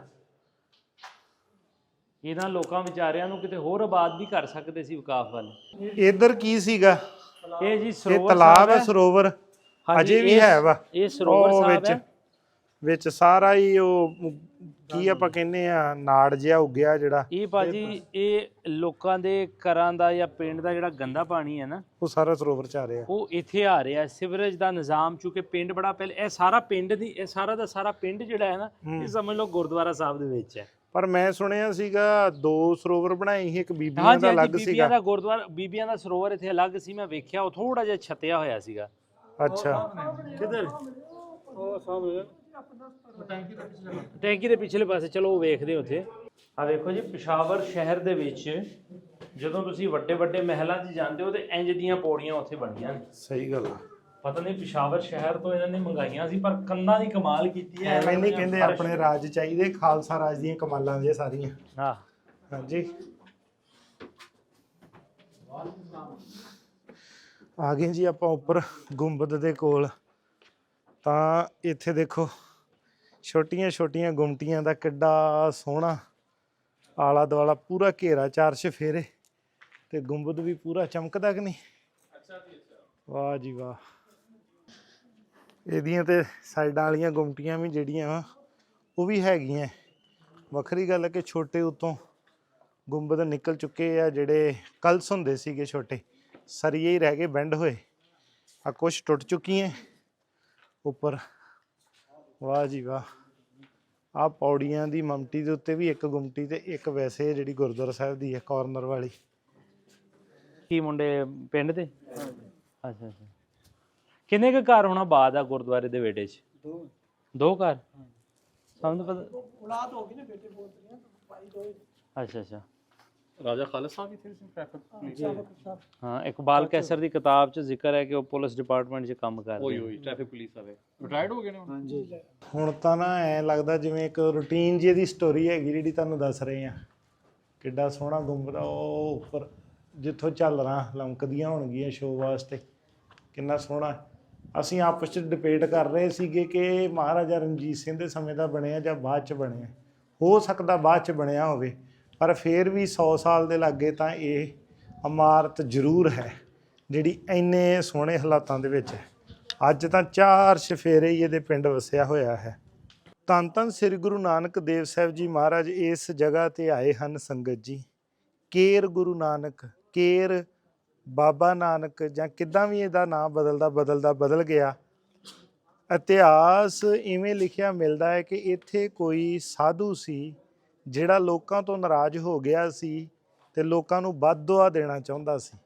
ਇਹਨਾਂ ਲੋਕਾਂ ਵਿਚਾਰਿਆਂ ਨੂੰ ਕਿਤੇ ਹੋਰ ਆਬਾਦ ਵੀ ਕਰ ਸਕਦੇ ਸੀ ਵਕਾਫ ਵਾਲੇ। ਇੱਧਰ ਕੀ ਸੀਗਾ? ਇਹ ਜੀ ਇਹ ਸਰੋਵਰ ਤਲਾਬ ਸਾਹਿਬ ਹੈ। ਸਰੋਵਰ। ਹਾਂਜੀ, ਅਜੇ ਵੀ ਇਹ- ਹੈ ਵਾ। ਇਹ ਸਰੋਵਰ ਉਹ ਸਾਹਿਬ ਵਿੱਚ ਹੈ। ਵਿੱਚ ਸਾਰਾ ਹੀ ਉਹ ਕੀ ਆਪਾਂ ਕਹਿੰਦੇ ਆ ਨਾੜ ਜਿਹਾ ਉੱਗਿਆ ਜਿਹੜਾ। ਇਹ ਭਾਜੀ ਇਹ ਲੋਕਾਂ ਦੇ ਘਰਾਂ ਦਾ ਜਾਂ ਪਿੰਡ ਦਾ ਜਿਹੜਾ ਗੰਦਾ ਪਾਣੀ ਹੈ ਨਾ ਉਹ ਸਾਰਾ ਸਰੋਵਰ ਚ ਆ ਰਿਹਾ। ਉਹ ਇੱਥੇ ਆ ਰਿਹਾ। ਸਿਵਰੇਜ ਦਾ ਨਿਜ਼ਾਮ ਚੂੰਕਿ ਪਿੰਡ ਬੜਾ ਪਹਿਲੇ ਇਹ ਸਾਰਾ ਪਿੰਡ ਦੀ ਇਹ ਸਾਰਾ ਦਾ ਸਾਰਾ ਪਿੰਡ ਜਿਹੜਾ ਹੈ ਨਾ। ਇਹ ਸਮਝ ਲਓ ਗੁਰਦੁਆਰਾ ਸਾਹਿਬ ਦੇ ਵਿੱਚ ਹੈ। ਪਰ ਮੈਂ ਸੁਣਿਆ ਸੀਗਾ ਦੋ ਸਰੋਵਰ ਬਣਾਏ ਸੀ ਇੱਕ ਬੀਬੀਆਂ ਦਾ ਅਲੱਗ ਬੀਬੀਆਂ ਸੀਗਾ। ਦਾ ਗੁਰਦੁਆਰਾ ਬੀਬੀਆਂ ਦਾ ਸਰੋਵਰ ਇੱਥੇ ਅਲੱਗ ਸੀ ਮੈਂ ਵੇਖਿਆ ਉਹ ਥੋੜਾ ਜਿਹਾ ਛਤਿਆ ਹੋਇਆ ਸੀਗਾ। ਅੱਛਾ। ਕਿੱਧਰ? ਟੈਂਕੀ ਦੇ ਪਿਛਲੇ ਪਾਸੇ ਚਲੋ ਉਹ ਵੇਖਦੇ ਹਾਂ ਉੱਥੇ। ਆ ਵੇਖੋ ਜੀ ਪਿਸ਼ਾਵਰ ਸ਼ਹਿਰ ਦੇ ਵਿੱਚ ਜਦੋਂ ਤੁਸੀਂ ਵੱਡੇ ਵੱਡੇ ਮਹਿਲਾਂ 'ਚ ਜਾਂਦੇ ਹੋ ਤੇ ਇੰਜ ਦੀਆਂ ਪੌੜੀਆਂ ਉੱਥੇ ਬਣੀਆਂ ਨੇ। ਸਹੀ ਗੱਲ ਆ। ਪਤਾ ਨਹੀਂ ਪਿਸ਼ਾਵਰ ਸ਼ਹਿਰ ਤੋਂ ਇਹਨਾਂ ਨੇ ਮੰਗਾਈਆਂ ਸੀ ਪਰ ਕੰਨਾਂ ਦੀ ਕਮਾਲ ਕੀਤੀ ਹੈ। ਐਵੇਂ ਨਹੀਂ ਦੀਆਂ ਕਹਿੰਦੇ ਆਪਣੇ ਰਾਜ ਚਾਹੀਦੇ ਖਾਲਸਾ ਰਾਜ ਦੀਆਂ ਕਮਾਲਾਂ ਜੇ ਸਾਰੀਆਂ। ਹਾਂ। ਹਾਂਜੀ। ਆ ਗਏ ਜੀ ਆਪਾਂ ਉੱਪਰ ਗੁੰਬਦ ਦੇ ਕੋਲ। ਤਾਂ ਇੱਥੇ ਦੇਖੋ ਛੋਟੀਆਂ ਛੋਟੀਆਂ ਗੁੰਮਟੀਆਂ ਦਾ ਕਿੱਡਾ ਸੋਹਣਾ ਆਲਾ ਦੁਆਲਾ ਪੂਰਾ ਘੇਰਾ ਚਾਰ ਚਫੇਰੇ ਤੇ ਗੁੰਬਦ ਵੀ ਪੂਰਾ ਚਮਕਦਾ ਕਿ ਨਹੀਂ? ਵਾਹ ਜੀ ਵਾਹ। ਇਹਦੀਆਂ ਤੇ ਸਾਈਡਾਂ ਵਾਲੀਆਂ ਗੁੰਮਟੀਆਂ ਵੀ ਜਿਹੜੀਆਂ ਉਹ ਵੀ ਹੈਗੀਆਂ। ਵੱਖਰੀ ਗੱਲ ਹੈ ਕਿ ਛੋਟੇ ਉਤੋਂ ਗੁੰਬਦ ਨਿਕਲ ਚੁੱਕੇ ਆ ਜਿਹੜੇ ਕਲਸ ਹੁੰਦੇ ਸੀਗੇ ਛੋਟੇ ਸਰੀਏ ਹੀ ਰਹਿ ਗਏ ਬੈਂਡ ਹੋਏ। ਆ ਕੁਛ ਟੁੱਟ ਚੁੱਕੀਆਂ ਉੱਪਰ ਵਾਹ ਜੀ ਵਾਹ। ਆ ਪੌੜੀਆਂ ਦੀ ਮਮਟੀ ਦੇ ਉੱਤੇ ਵੀ ਇੱਕ ਗੁੰਮਟੀ ਤੇ ਇੱਕ ਵੈਸੇ ਜਿਹੜੀ ਗੁਰਦੁਆਰਾ ਸਾਹਿਬ ਦੀ ਹੈ ਕਾਰਨਰ ਵਾਲੀ। ਕੀ ਮੁੰਡੇ ਪਿੰਡ ਦੇ? ਅੱਛਾ ਅੱਛਾ। ਕਿੰਨੇ ਕੁ ਘਰ ਹੋਣਾ ਬਾਦ ਆ ਗੁਰਦੁਆਰੇ ਦੇ ਵੇੜੇ 'ਚ? ਦੋ। ਦੋ ਘਰ? ਤਾਂ ਪਤਾ? ਔਲਾਦ ਹੋ ਗਈ ਨਾ ਬੇਟੇ ਬਹੁਤ ਨੇ ਭਾਈ ਦੋ ਅੱਛਾ ਅੱਛਾ। ਰਾਜਾ ਖਾਲਸਾ ਸਾਹਿਬ ਵੀ ਥੇ ਸੀ ਟ੍ਰੈਫਿਕ ਪੁਲਿਸ ਹਾਂ ਇਕਬਾਲ ਕੈਸਰ ਦੀ ਕਿਤਾਬ 'ਚ ਜ਼ਿਕਰ ਹੈ ਕਿ ਉਹ ਪੁਲਿਸ ਡਿਪਾਰਟਮੈਂਟ 'ਚ ਕੰਮ ਕਰਦੇ ਓਏ। ਓਏ ਟ੍ਰੈਫਿਕ ਪੁਲਿਸ ਵਾਲੇ। ਰਿਟਾਇਰਡ ਹੋ ਗਏ ਨੇ ਹੁਣ? ਹਾਂਜੀ। ਹੁਣ ਤਾਂ ਨਾ ਐ ਲੱਗਦਾ ਜਿਵੇਂ ਇੱਕ ਰੂਟੀਨ ਜਿਹੀ ਦੀ ਸਟੋਰੀ ਹੈਗੀ ਜਿਹੜੀ ਤੁਹਾਨੂੰ ਦੱਸ ਰਹੇ ਆ ਕਿੱਡਾ ਸੋਹਣਾ ਗੁੰਬਦ ਆ ਉਹ ਉੱਪਰ ਜਿੱਥੋਂ ਚੱਲ ਰਾਂ ਲਮਕਦੀਆਂ ਹੋਣਗੀਆਂ ਸ਼ੋਅ ਵਾਸਤੇ। ਕਿੰਨਾ ਸੋਹਣਾ। ਅਸੀਂ ਆਪਸ ਵਿੱਚ ਡਿਬੇਟ ਕਰ ਰਹੇ ਸੀਗੇ ਕਿ ਮਹਾਰਾਜਾ ਰਣਜੀਤ ਸਿੰਘ ਦੇ ਸਮੇਂ ਦਾ ਬਣਿਆ ਜਾਂ ਬਾਅਦ ਚ ਬਣਿਆ। ਹੋ ਸਕਦਾ ਬਾਅਦ ਚ ਬਣਿਆ ਹੋਵੇ। ਪਰ ਫੇਰ ਵੀ 100 ਸਾਲ ਦੇ ਲਾਗੇ ਤਾਂ ਇਹ ਇਮਾਰਤ ਜ਼ਰੂਰ ਹੈ, ਜਿਹੜੀ ਇੰਨੇ ਸੋਹਣੇ ਹਾਲਾਤਾਂ ਦੇ ਵਿੱਚ ਹੈ। ਅੱਜ ਤਾਂ ਚਾਰ ਸ਼ਫੇਰੇ ਹੀ ਇਹਦੇ ਪਿੰਡ ਵਸਿਆ ਹੋਇਆ ਹੈ। ਧੰਨ ਧੰਨ ਸ੍ਰੀ ਗੁਰੂ ਨਾਨਕ ਦੇਵ ਸਾਹਿਬ ਜੀ ਮਹਾਰਾਜ ਇਸ ਜਗ੍ਹਾ ਤੇ ਆਏ ਹਨ ਸੰਗਤ ਜੀ। ਕੇਰ ਗੁਰੂ ਨਾਨਕ, ਕੇਰ ਬਾਬਾ ਨਾਨਕ ਜਾਂ ਕਿੱਦਾਂ ਵੀ ਇਹਦਾ ਨਾਮ ਬਦਲਦਾ ਬਦਲਦਾ ਬਦਲ ਗਿਆ। ਇਤਿਹਾਸ ਇਵੇਂ ਲਿਖਿਆ ਮਿਲਦਾ ਹੈ ਕਿ ਇੱਥੇ ਕੋਈ ਸਾਧੂ ਸੀ ਜਿਹੜਾ ਲੋਕਾਂ ਤੋਂ ਨਾਰਾਜ਼ ਹੋ ਗਿਆ ਸੀ ਤੇ ਲੋਕਾਂ ਨੂੰ ਵੱਧ ਦੁਆ ਦੇਣਾ ਚਾਹੁੰਦਾ ਸੀ।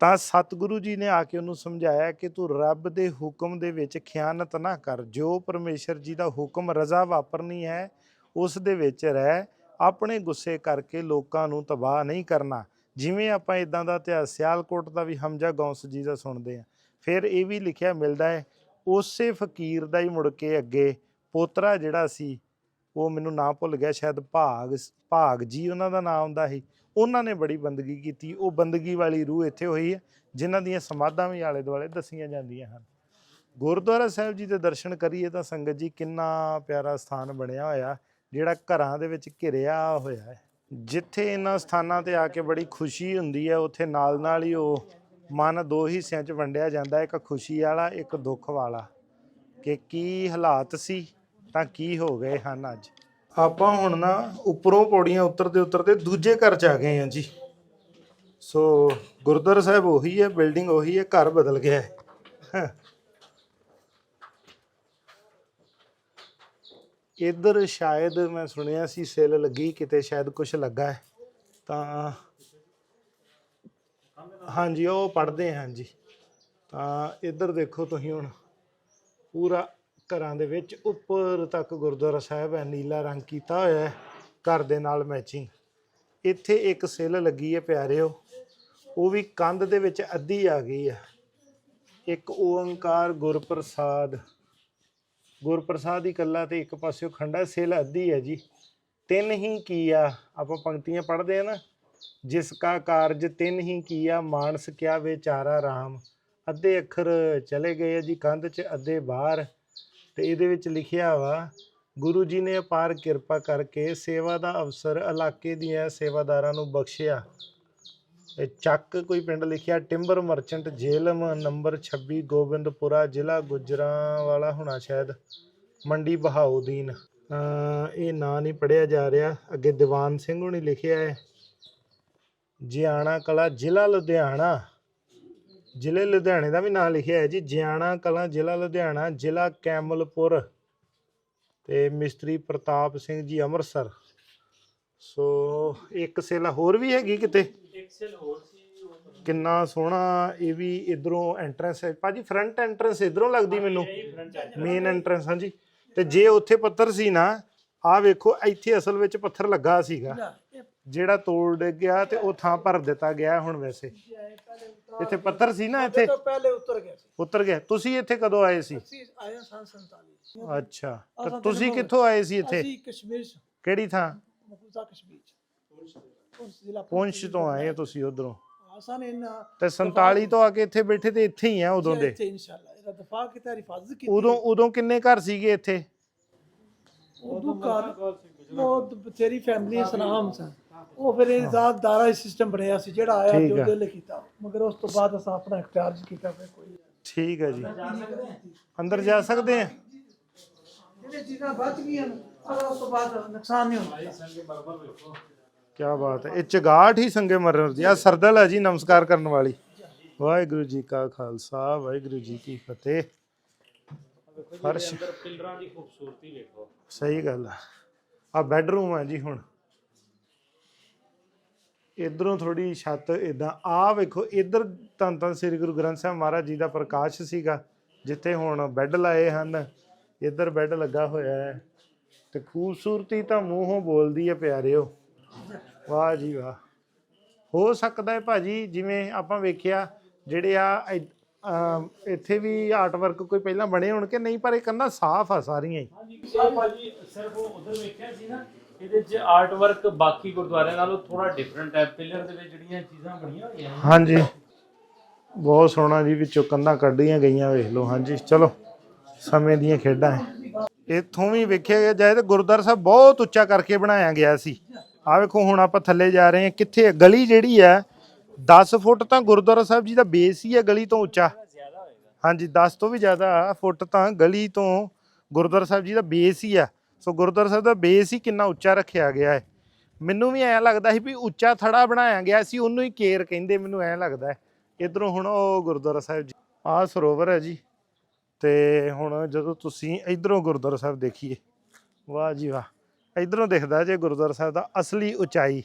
ਤਾਂ ਸਤਿਗੁਰੂ ਜੀ ਨੇ ਆ ਕੇ ਉਹਨੂੰ ਸਮਝਾਇਆ ਕਿ ਤੂੰ ਰੱਬ ਦੇ ਹੁਕਮ ਦੇ ਵਿੱਚ ਖਿਆਨਤ ਨਾ ਕਰ। ਜੋ ਪਰਮੇਸ਼ਰ ਜੀ ਦਾ ਹੁਕਮ ਰਜ਼ਾ ਵਾਪਰਨੀ ਹੈ, ਉਸ ਦੇ ਵਿੱਚ ਰਹਿ, ਆਪਣੇ ਗੁੱਸੇ ਕਰਕੇ ਲੋਕਾਂ ਨੂੰ ਤਬਾਹ ਨਹੀਂ ਕਰਨਾ। ਜਿਵੇਂ ਆਪਾਂ ਇਦਾਂ ਦਾ ਇਤਿਹਾਸ, ਸਿਆਲਕੋਟ ਦਾ ਵੀ ਹਮਜ਼ਾ ਗੌਂਸ ਜੀ ਦਾ ਸੁਣਦੇ ਆ ਫਿਰ ਇਹ ਵੀ ਲਿਖਿਆ ਮਿਲਦਾ ਹੈ, ਉਸੇ ਫਕੀਰ ਦਾ ਹੀ ਮੁੜ ਕੇ ਅੱਗੇ ਪੋਤਰਾ ਜਿਹੜਾ ਸੀ ਉਹ ਮੈਨੂੰ ਨਾਂ ਭੁੱਲ ਗਿਆ, ਸ਼ਾਇਦ ਭਾਗ ਭਾਗ ਜੀ ਉਹਨਾਂ ਦਾ ਨਾਮ ਹੁੰਦਾ ਸੀ। ਉਹਨਾਂ ਨੇ ਬੜੀ ਬੰਦਗੀ ਕੀਤੀ। ਉਹ ਬੰਦਗੀ ਵਾਲੀ ਰੂਹ ਇੱਥੇ ਹੋਈ ਹੈ, ਜਿਨ੍ਹਾਂ ਦੀਆਂ ਸਮਾਧਾਂ ਵੀ ਆਲੇ ਦੁਆਲੇ ਦੱਸੀਆਂ ਜਾਂਦੀਆਂ ਹਨ। ਗੁਰਦੁਆਰਾ ਸਾਹਿਬ ਜੀ ਦੇ ਦਰਸ਼ਨ ਕਰੀਏ ਤਾਂ ਸੰਗਤ ਜੀ ਕਿੰਨਾ ਪਿਆਰਾ ਸਥਾਨ ਬਣਿਆ ਹੋਇਆ, ਜਿਹੜਾ ਘਰਾਂ ਦੇ ਵਿੱਚ ਘਿਰਿਆ ਹੋਇਆ ਹੈ। ਜਿੱਥੇ ਇਹਨਾਂ ਸਥਾਨਾਂ ਤੇ ਆ ਕੇ ਬੜੀ ਖੁਸ਼ੀ ਹੁੰਦੀ ਹੈ, ਉੱਥੇ ਨਾਲ ਨਾਲ ਹੀ ਉਹ ਮਨ ਦੋ ਹਿੱਸਿਆਂ 'ਚ ਵੰਡਿਆ ਜਾਂਦਾ, ਇੱਕ ਖੁਸ਼ੀ ਵਾਲਾ, ਇੱਕ ਦੁੱਖ ਵਾਲਾ। ਕਿ ਕੀ ਹਾਲਾਤ ਸੀ? ਤਾਂ ਕੀ ਹੋ ਗਏ ਹਨ ਅੱਜ? ਆਪਾਂ ਹੁਣ ਨਾ ਉੱਪਰੋਂ ਪੌੜੀਆਂ ਉਤਰਦੇ ਉਤਰਦੇ ਦੂਜੇ ਘਰ ਚ ਆ ਗਏ ਹਾਂ ਜੀ। ਸੋ ਗੁਰਦੁਆਰਾ ਸਾਹਿਬ ਉਹੀ ਹੈ, ਬਿਲਡਿੰਗ ਉਹੀ ਹੈ, ਘਰ ਬਦਲ ਗਿਆ ਹੈ। ਇੱਧਰ ਸ਼ਾਇਦ ਮੈਂ ਸੁਣਿਆ ਸੀ ਸੇਲ ਲੱਗੀ, ਕਿਤੇ ਸ਼ਾਇਦ ਕੁਝ ਲੱਗਾ ਹੈ। ਤਾਂ ਹਾਂਜੀ, ਉਹ ਪੜਦੇ ਹਾਂ ਜੀ। ਤਾਂ ਇੱਧਰ ਦੇਖੋ ਤੁਸੀਂ ਹੁਣ, ਪੂਰਾ ਘਰਾਂ ਦੇ ਵਿੱਚ ਉੱਪਰ ਤੱਕ ਗੁਰਦੁਆਰਾ ਸਾਹਿਬ ਹੈ, ਨੀਲਾ ਰੰਗ ਕੀਤਾ ਹੋਇਆ ਹੈ, ਘਰ ਦੇ ਨਾਲ ਮੈਚਿੰਗ ਇੱਥੇ ਇੱਕ ਸਿੱਲ ਲੱਗੀ ਹੈ ਪਿਆਰਿਓ, ਉਹ ਵੀ ਕੰਧ ਦੇ ਵਿੱਚ ਅੱਧੀ ਆ ਗਈ ਹੈ। ਇੱਕ ਓੰਕਾਰ ਗੁਰਪ੍ਰਸਾਦ ਗੁਰਪ੍ਰਸਾਦ ਹੀ ਇਕੱਲਾ ਤੇ ਇੱਕ ਪਾਸਿਓ ਖੰਡਾ, ਸਿੱਲ ਅੱਧੀ ਹੈ ਜੀ। ਤਿੰਨ ਹੀ ਕੀ ਆ? ਆਪਾਂ ਪੰਕਤੀਆਂ ਪੜ੍ਹਦੇ ਆ ਨਾ। ਜਿਸ ਕਾ ਕਾਰਜ ਤਿੰਨ ਹੀ ਕੀਆ ਮਾਨਸ ਕਿਆ ਵਿਚਾਰਾ ਰਾਮ। ਅੱਧੇ ਅੱਖਰ ਚਲੇ ਗਏ ਆ ਜੀ, ਕੰਧ 'ਚ ਅੱਧੇ ਬਾਹਰ। ਤੇ ਇਹਦੇ ਵਿੱਚ ਲਿਖਿਆ ਵਾ, ਗੁਰੂ ਜੀ ਨੇ ਅਪਾਰ ਕਿਰਪਾ ਕਰਕੇ ਸੇਵਾ ਦਾ ਅਵਸਰ ਇਲਾਕੇ ਦੀਆਂ ਸੇਵਾਦਾਰਾਂ ਨੂੰ ਬਖਸ਼ਿਆ। ਚੱਕ ਕੋਈ ਪਿੰਡ ਲਿਖਿਆ, timber merchant Jhelum number 26 Gobindpura ਜ਼ਿਲ੍ਹਾ ਗੁਜਰਾਂਵਾਲਾ ਹੋਣਾ ਸ਼ਾਇਦ, ਮੰਡੀ ਬਹਾਉਦੀਨ। ਇਹ ਨਾਂ ਨਹੀਂ ਪੜਿਆ ਜਾ ਰਿਹਾ, ਅੱਗੇ ਦੀਵਾਨ ਸਿੰਘ ਹੁਣੀ ਲਿਖਿਆ ਹੈ, ਜਿਆਣਾ ਕਲਾ ਜ਼ਿਲ੍ਹਾ ਲੁਧਿਆਣਾ। ਜ਼ਿਲ੍ਹੇ ਲੁਧਿਆਣੇ ਦਾ ਵੀ ਨਾਂ ਲਿਖਿਆ ਹੈ ਜੀ ਜਿਆਣਾ ਕਲਾ ਜ਼ਿਲ੍ਹਾ ਲੁਧਿਆਣਾ ਜ਼ਿਲ੍ਹਾ ਕੈਮਲਪੁਰ। ਤੇ ਮਿਸਤਰੀ ਪ੍ਰਤਾਪ ਸਿੰਘ ਜੀ ਅੰਮ੍ਰਿਤਸਰ। ਸੋ ਇੱਕ ਸੇਲਾ ਹੋਰ ਵੀ ਹੈਗੀ ਕਿਤੇ? ਹੋਰ ਸੀ ਕਿੰਨਾ ਸੋਹਣਾ ਇਹ ਵੀ ਇਧਰੋਂ ਐਂਟਰੈਂਸ ਹੈ। ਭਾਜੀ ਫਰੰਟ ਐਂਟਰੈਂਸ ਇਧਰੋਂ ਲੱਗਦੀ ਮੈਨੂੰ? ਮੇਨ ਐਂਟਰੈਂਸ ਹਾਂਜੀ। ਤੇ ਜੇ ਉੱਥੇ ਪੱਥਰ ਸੀ ਨਾ ਆ ਵੇਖੋ ਇੱਥੇ ਅਸਲ ਵਿੱਚ ਪੱਥਰ ਲੱਗਾ ਸੀਗਾ। ਜਿਹੜਾ ਤੋੜ ਗਿਆ ਤੇ ਉਹ ਥਾਂ ਭਰ ਦਿੱਤਾ ਗਿਆ ਹੁਣ ਵੈਸੇ। ਇੱਥੇ ਪੱਥਰ ਸੀ ਨਾ ਇੱਥੇ? ਤੋਂ ਪਹਿਲੇ ਉਤਰ ਗਿਆ ਸੀ। ਉਤਰ ਗਿਆ। ਤੁਸੀਂ ਇੱਥੇ ਕਦੋਂ ਆਏ ਸੀ? ਅਸੀਂ ਆਏ ਹਾਂ ਸੰਨ 47 ਅੱਛਾ। ਤਾਂ ਤੁਸੀਂ ਕਿੱਥੋਂ ਆਏ ਸੀ ਇੱਥੇ? ਅਸੀਂ ਕਸ਼ਮੀਰ ਚ। ਕਿਹੜੀ ਥਾਂ? ਕਸ਼ਮੀਰ ਪੁੰਛ ਜ਼ਿਲ੍ਹਾ ਪੁੰਛ ਤੋਂ ਆਏ ਤੁਸੀਂ ਉਧਰੋਂ? ਆਸਾਨ ਇਹਨਾਂ ਤੇ 47 ਤੋਂ ਆ ਕੇ ਇੱਥੇ ਬੈਠੇ ਤੇ ਇੱਥੇ ਹੀ ਆ ਉਦੋਂ ਦੇ? ਇੱਥੇ ਇਨਸ਼ਾਅੱਲਾ। ਇਹਦਾ ਦਫਾ ਕੀਤਾ ਹਿਫਾਜ਼ਤ ਕੀਤੀ। ਉਦੋਂ ਉਦੋਂ ਕਿੰਨੇ ਘਰ ਸੀਗੇ ਇੱਥੇ? ਉਦੋਂ ਘਰ ਬਹੁਤ ਬਥੇਰੀ ਫੈਮਿਲੀ ਸਨਾਮ ਸਨ। ਉਹ ਫਿਰ ਇਹ ਜ਼ਾਤ ਦਾਰਾ ਸਿਸਟਮ ਬਣਿਆ ਸੀ ਜਿਹੜਾ ਆਇਆ ਠੀਕ ਜੋ ਆ। ਦਿਲ ਕੀਤਾ। ਮਗਰ ਉਸ ਤੋਂ ਬਾਅਦ ਅਸਾਂ ਆਪਣਾ ਇਖਤਿਆਰ ਕੀਤਾ ਫਿਰ ਕੋਈ ਠੀਕ ਹੈ ਜੀ। ਅੰਦਰ ਜਾ ਸਕਦੇ ਆ ਜਿਹੜੇ ਚੀਜ਼ਾਂ ਬਚ ਗਈਆਂ ਨੇ, ਅਸਾਂ ਉਸ ਤੋਂ ਬਾਅਦ ਨੁਕਸਾਨ ਨਹੀਂ ਹੁੰਦਾ। ਕੀ ਬਾਤ ਹੈ। ਇਹ ਚਗਾਠ ਹੀ ਸੰਗੇ ਮਰਨ ਦੀ ਆ। ਸਰਦਲ ਹੈ ਜੀ ਨਮਸਕਾਰ ਕਰਨ ਵਾਲੀ। ਵਾਹਿਗੁਰੂ ਜੀ ਕਾ ਖਾਲਸਾ ਵਾਹਿਗੁਰੂ ਜੀ ਕੀ ਫਤਿਹ। ਫਰਸ਼। ਅੰਦਰ ਪਿਲਰਾਂ ਦੀ ਖੂਬਸੂਰਤੀ ਵੇਖੋ। ਸਹੀ ਗੱਲ ਆ। ਆ ਬੈੱਡਰੂਮ ਆ ਜੀ ਹੁਣ। ਇਧਰੋਂ ਥੋੜੀ ਛੱਤ ਇਦਾਂ ਆ ਵੇਖੋ, ਇਧਰ ਧੰਨ ਧੰਨ ਸ੍ਰੀ ਗੁਰੂ ਗ੍ਰੰਥ ਸਾਹਿਬ ਮਹਾਰਾਜ ਜੀ ਦਾ ਪ੍ਰਕਾਸ਼ ਸੀਗਾ, ਜਿੱਥੇ ਹੁਣ ਬੈੱਡ ਲਾਏ ਹਨ, ਇਧਰ ਬੈੱਡ ਲੱਗਾ ਹੋਇਆ ਹੈ, ਤੇ ਖੂਬਸੂਰਤੀ ਤਾਂ ਮੂੰਹੋਂ ਬੋਲਦੀ ਹੈ ਪਿਆਰਿਓ। ਵਾਹ ਜੀ ਵਾਹ। ਹੋ ਸਕਦਾ ਹੈ ਭਾਜੀ, ਜਿਵੇਂ ਆਪਾਂ ਵੇਖਿਆ, ਜਿਹੜੇ ਆ ਇੱਥੇ ਵੀ ਆਰਟ ਵਰਕ ਕੋਈ ਪਹਿਲਾਂ ਬਣੇ ਹੋਣ ਕਿ ਨਹੀਂ, ਪਰ ਇਹ ਕੰਨਾਂ ਸਾਫ਼ ਆ ਸਾਰੀਆਂ ਹੀ। ਇਹ ਭਾਜੀ, ਸਿਰਫ ਉਹ ਉਧਰ ਵੇਖਿਆ ਸੀ ਨਾ ਇਹਦੇ ਚ ਆਰਟ ਵਰਕ ਬਾਕੀ ਗੁਰਦੁਆਰਿਆਂ ਨਾਲੋਂ ਥੋੜਾ ਡਿਫਰੈਂਟ ਹੈ। ਪਿਲਰ ਦੇ ਵਿੱਚ ਜਿਹੜੀਆਂ ਚੀਜ਼ਾਂ ਬਣੀਆਂ ਹੋਈਆਂ ਨੇ। ਹਾਂਜੀ। ਬਹੁਤ ਸੋਹਣਾ ਜੀ, ਵਿੱਚੋਂ ਕੰਧਾਂ ਕੱਢੀਆਂ ਗਈਆਂ, ਵੇਖ ਲਓ। ਹਾਂਜੀ, ਚਲੋ, ਸਮੇਂ ਦੀਆਂ ਖੇਡਾਂ ਹੈ। ਇੱਥੋਂ ਵੀ ਵੇਖਿਆ ਜਾਏ ਤਾਂ ਗੁਰਦੁਆਰਾ ਸਾਹਿਬ ਬਹੁਤ ਉੱਚਾ ਕਰਕੇ ਬਣਾਇਆ ਗਿਆ ਸੀ। ਆ ਵੇਖੋ, ਹੁਣ ਆਪਾਂ ਥੱਲੇ ਜਾ ਰਹੇ ਹਾਂ। ਕਿੱਥੇ ਗਲੀ ਜਿਹੜੀ ਹੈ 10 ਫੁੱਟ ਤਾਂ ਗੁਰਦੁਆਰਾ ਸਾਹਿਬ ਜੀ ਦਾ ਬੇਸ ਹੀ ਹੈ ਗਲੀ ਤੋਂ ਉੱਚਾ। ਹਾਂਜੀ 10 ਤੋਂ ਵੀ ਜ਼ਿਆਦਾ ਫੁੱਟ ਤਾਂ ਗਲੀ ਤੋਂ ਗੁਰਦੁਆਰਾ ਸਾਹਿਬ ਜੀ ਦਾ ਬੇਸ ਹੀ ਆ ਸੋ ਗੁਰਦੁਆਰਾ ਸਾਹਿਬ ਦਾ ਬੇਸ ਹੀ ਕਿੰਨਾ ਉੱਚਾ ਰੱਖਿਆ ਗਿਆ ਹੈ। ਮੈਨੂੰ ਵੀ ਐਂ ਲੱਗਦਾ ਸੀ ਵੀ ਉੱਚਾ ਥੜਾ ਬਣਾਇਆ ਗਿਆ ਸੀ ਉਹਨੂੰ ਹੀ ਕੇਰ ਕਹਿੰਦੇ, ਮੈਨੂੰ ਐਂ ਲੱਗਦਾ ਹੈ। ਇਧਰੋਂ ਹੁਣ ਉਹ ਗੁਰਦੁਆਰਾ ਸਾਹਿਬ ਜੀ, ਆਹ ਸਰੋਵਰ ਹੈ ਜੀ। ਤੇ ਹੁਣ ਜਦੋਂ ਤੁਸੀਂ ਇਧਰੋਂ ਗੁਰਦੁਆਰਾ ਸਾਹਿਬ ਦੇਖੀਏ, ਵਾਹ ਜੀ ਵਾਹ, ਇਧਰੋਂ ਦਿਖਦਾ ਜੇ ਗੁਰਦੁਆਰਾ ਸਾਹਿਬ ਦਾ ਅਸਲੀ ਉਚਾਈ,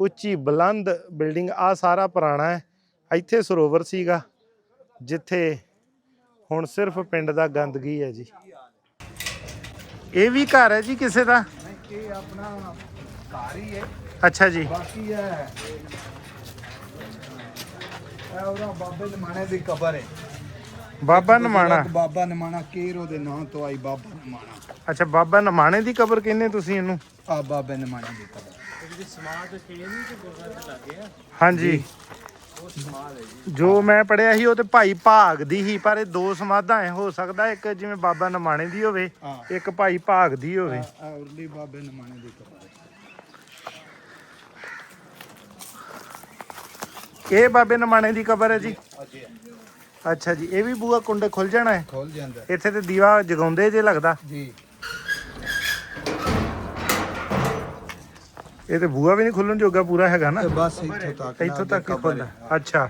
ਉੱਚੀ ਬੁਲੰਦ ਬਿਲਡਿੰਗ ਆ ਸਾਰਾ ਪੁਰਾਣਾ ਹੈ। ਇੱਥੇ ਸਰੋਵਰ ਸੀਗਾ, ਜਿੱਥੇ ਹੁਣ ਸਿਰਫ ਪਿੰਡ ਦਾ ਗੰਦਗੀ ਹੈ ਜੀ। ਇਹ ਵੀ ਘਰ ਹੈ ਜੀ ਕਿਸੇ ਦਾ? ਇਹ ਆਪਣਾ ਘਰ ਹੀ ਹੈ। ਅੱਛਾ ਜੀ। ਬਾਕੀ ਹੈ ਇਹ ਉਹਦਾ ਬਾਬੇ ਨਮਾਣੇ ਦੀ ਕਬਰ ਹੈ। ਬਾਬਾ ਨਮਾਣਾ? ਇੱਕ ਬਾਬਾ ਨਮਾਣਾ ਕੇਰ ਉਹਦੇ ਨਾਂ ਤੋਂ ਆਈ ਬਾਬਾ ਨਮਾਣਾ। ਅੱਛਾ ਬਾਬਾ ਨਮਾਣੇ ਦੀ ਕਬਰ ਕਹਿੰਦੇ ਤੁਸੀਂ ਇਹਨੂੰ? ਆ ਬਾਬੇ ਨਮਾਣੇ ਦੀ ਕਬਰ। ਹਾਂਜੀ। ਜੋ ਮੈਂ ਪੜਿਆ ਸੀ ਉਹ ਤੇ ਭਾਈ ਭਾਗ ਦੀ ਸੀ ਪਰ ਇਹ ਦੋ ਸਮਾਧਾਂ ਹੈ ਹੋ ਸਕਦਾ ਇੱਕ ਜਿਵੇਂ ਬਾਬਾ ਨਮਾਣੇ ਦੀ ਹੋਵੇ ਇੱਕ ਭਾਈ ਭਾਗ ਦੀ ਹੋਵੇ। ਬਾਬੇ ਨਮਾਣੇ ਦੀ ਕਬਰ ਹੈ। ਇਹ ਬਾਬੇ ਨਮਾਣੇ ਦੀ ਕਬਰ ਹੈ ਜੀ? ਅੱਛਾ ਜੀ ਇਹ ਵੀ ਬੂਆ ਕੁੰਡੇ ਖੁੱਲ ਜਾਣਾ ਹੈ? ਖੋਲ ਜਾਂਦਾ ਇੱਥੇ ਤੇ ਦੀਵਾ ਜਗਾਉਂਦੇ ਜੇ ਲੱਗਦਾ? ਜੀ। ਇਹ ਤੇ ਬੂਆ ਵੀ ਨਹੀਂ ਖੁੱਲਣ ਜੋਗਾ ਪੂਰਾ ਹੈਗਾ ਨਾ? ਬਸ ਇੱਥੋਂ ਤੱਕ ਇੱਥੋਂ ਤੱਕ ਹੀ ਖੁੱਲਦਾ। ਅੱਛਾ।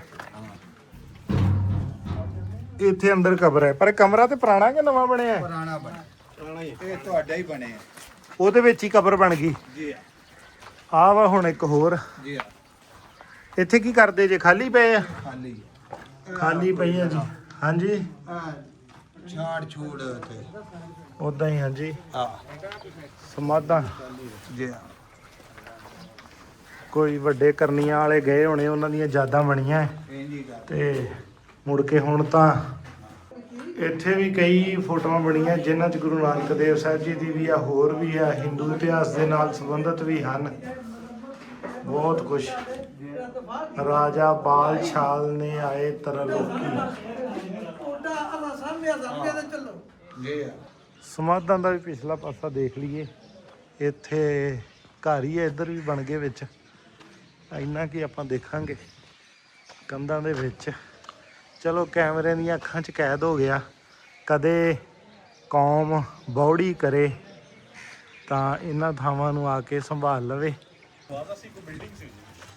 ਇੱਥੇ ਅੰਦਰ ਕਬਰ ਹੈ। ਪਰ ਕਮਰਾ ਤੇ ਪੁਰਾਣਾ ਕਿ ਨਵਾਂ ਬਣਿਆ ਹੈ? ਪੁਰਾਣਾ ਬਣਿਆ। ਪੁਰਾਣਾ ਹੀ ਇਹ ਤੁਹਾਡਾ ਹੀ ਬਣਿਆ ਉਹਦੇ ਵਿੱਚ ਹੀ ਕਬਰ ਬਣ ਗਈ। ਜੀ ਆ ਵਾ ਹੁਣ ਇੱਕ ਹੋਰ। ਜੀ ਆ ਇੱਥੇ ਕੀ ਕਰਦੇ ਜੇ? ਖਾਲੀ ਪਏ ਆ? ਖਾਲੀ। ਖਾਲੀ ਪਈ ਆ ਜੀ। ਹਾਂਜੀ? ਆ ਛਾੜ ਛੂੜ ਤੇ। ਉਦਾਂ ਹੀ ਹਾਂਜੀ ਆ ਸਮਾਧਾਂ। ਜੀ ਆ ਕੋਈ ਵੱਡੇ ਕਰਨੀਆਂ ਵਾਲੇ ਗਏ ਹੋਣੇ ਉਹਨਾਂ ਦੀਆਂ ਯਾਦਾਂ ਬਣੀਆਂ ਤੇ ਮੁੜ ਕੇ ਹੁਣ ਤਾਂ ਇੱਥੇ ਵੀ ਕਈ ਫੋਟੋਆਂ ਬਣੀਆਂ ਜਿਨ੍ਹਾਂ 'ਚ ਗੁਰੂ ਨਾਨਕ ਦੇਵ ਸਾਹਿਬ ਜੀ ਦੀ ਵੀ ਆ ਹੋਰ ਵੀ ਆ ਹਿੰਦੂ ਇਤਿਹਾਸ ਦੇ ਨਾਲ ਸੰਬੰਧਿਤ ਵੀ ਹਨ। ਬਹੁਤ ਕੁਝ ਰਾਜਾ ਬਾਲ ਛਾਲ ਨੇ ਆਏ ਤਰ ਲੋਕੀ। ਸਮਾਧਾਂ ਦਾ ਵੀ ਪਿਛਲਾ ਪਾਸਾ ਦੇਖ ਲਈਏ। ਇੱਥੇ ਘਰ ਹੀ ਹੈ ਇੱਧਰ ਵੀ ਬਣ ਗਏ ਵਿੱਚ। ਇੰਨਾ ਕੀ ਆਪਾਂ ਦੇਖਾਂਗੇ ਕੰਧਾਂ ਦੇ ਵਿੱਚ। ਚਲੋ ਕੈਮਰੇ ਦੀਆਂ ਅੱਖਾਂ 'ਚ ਕੈਦ ਹੋ ਗਿਆ। ਕਦੇ ਕੌਮ ਬੌੜੀ ਕਰੇ ਤਾਂ ਇਹਨਾਂ ਥਾਵਾਂ ਨੂੰ ਆ ਕੇ ਸੰਭਾਲ ਲਵੇ।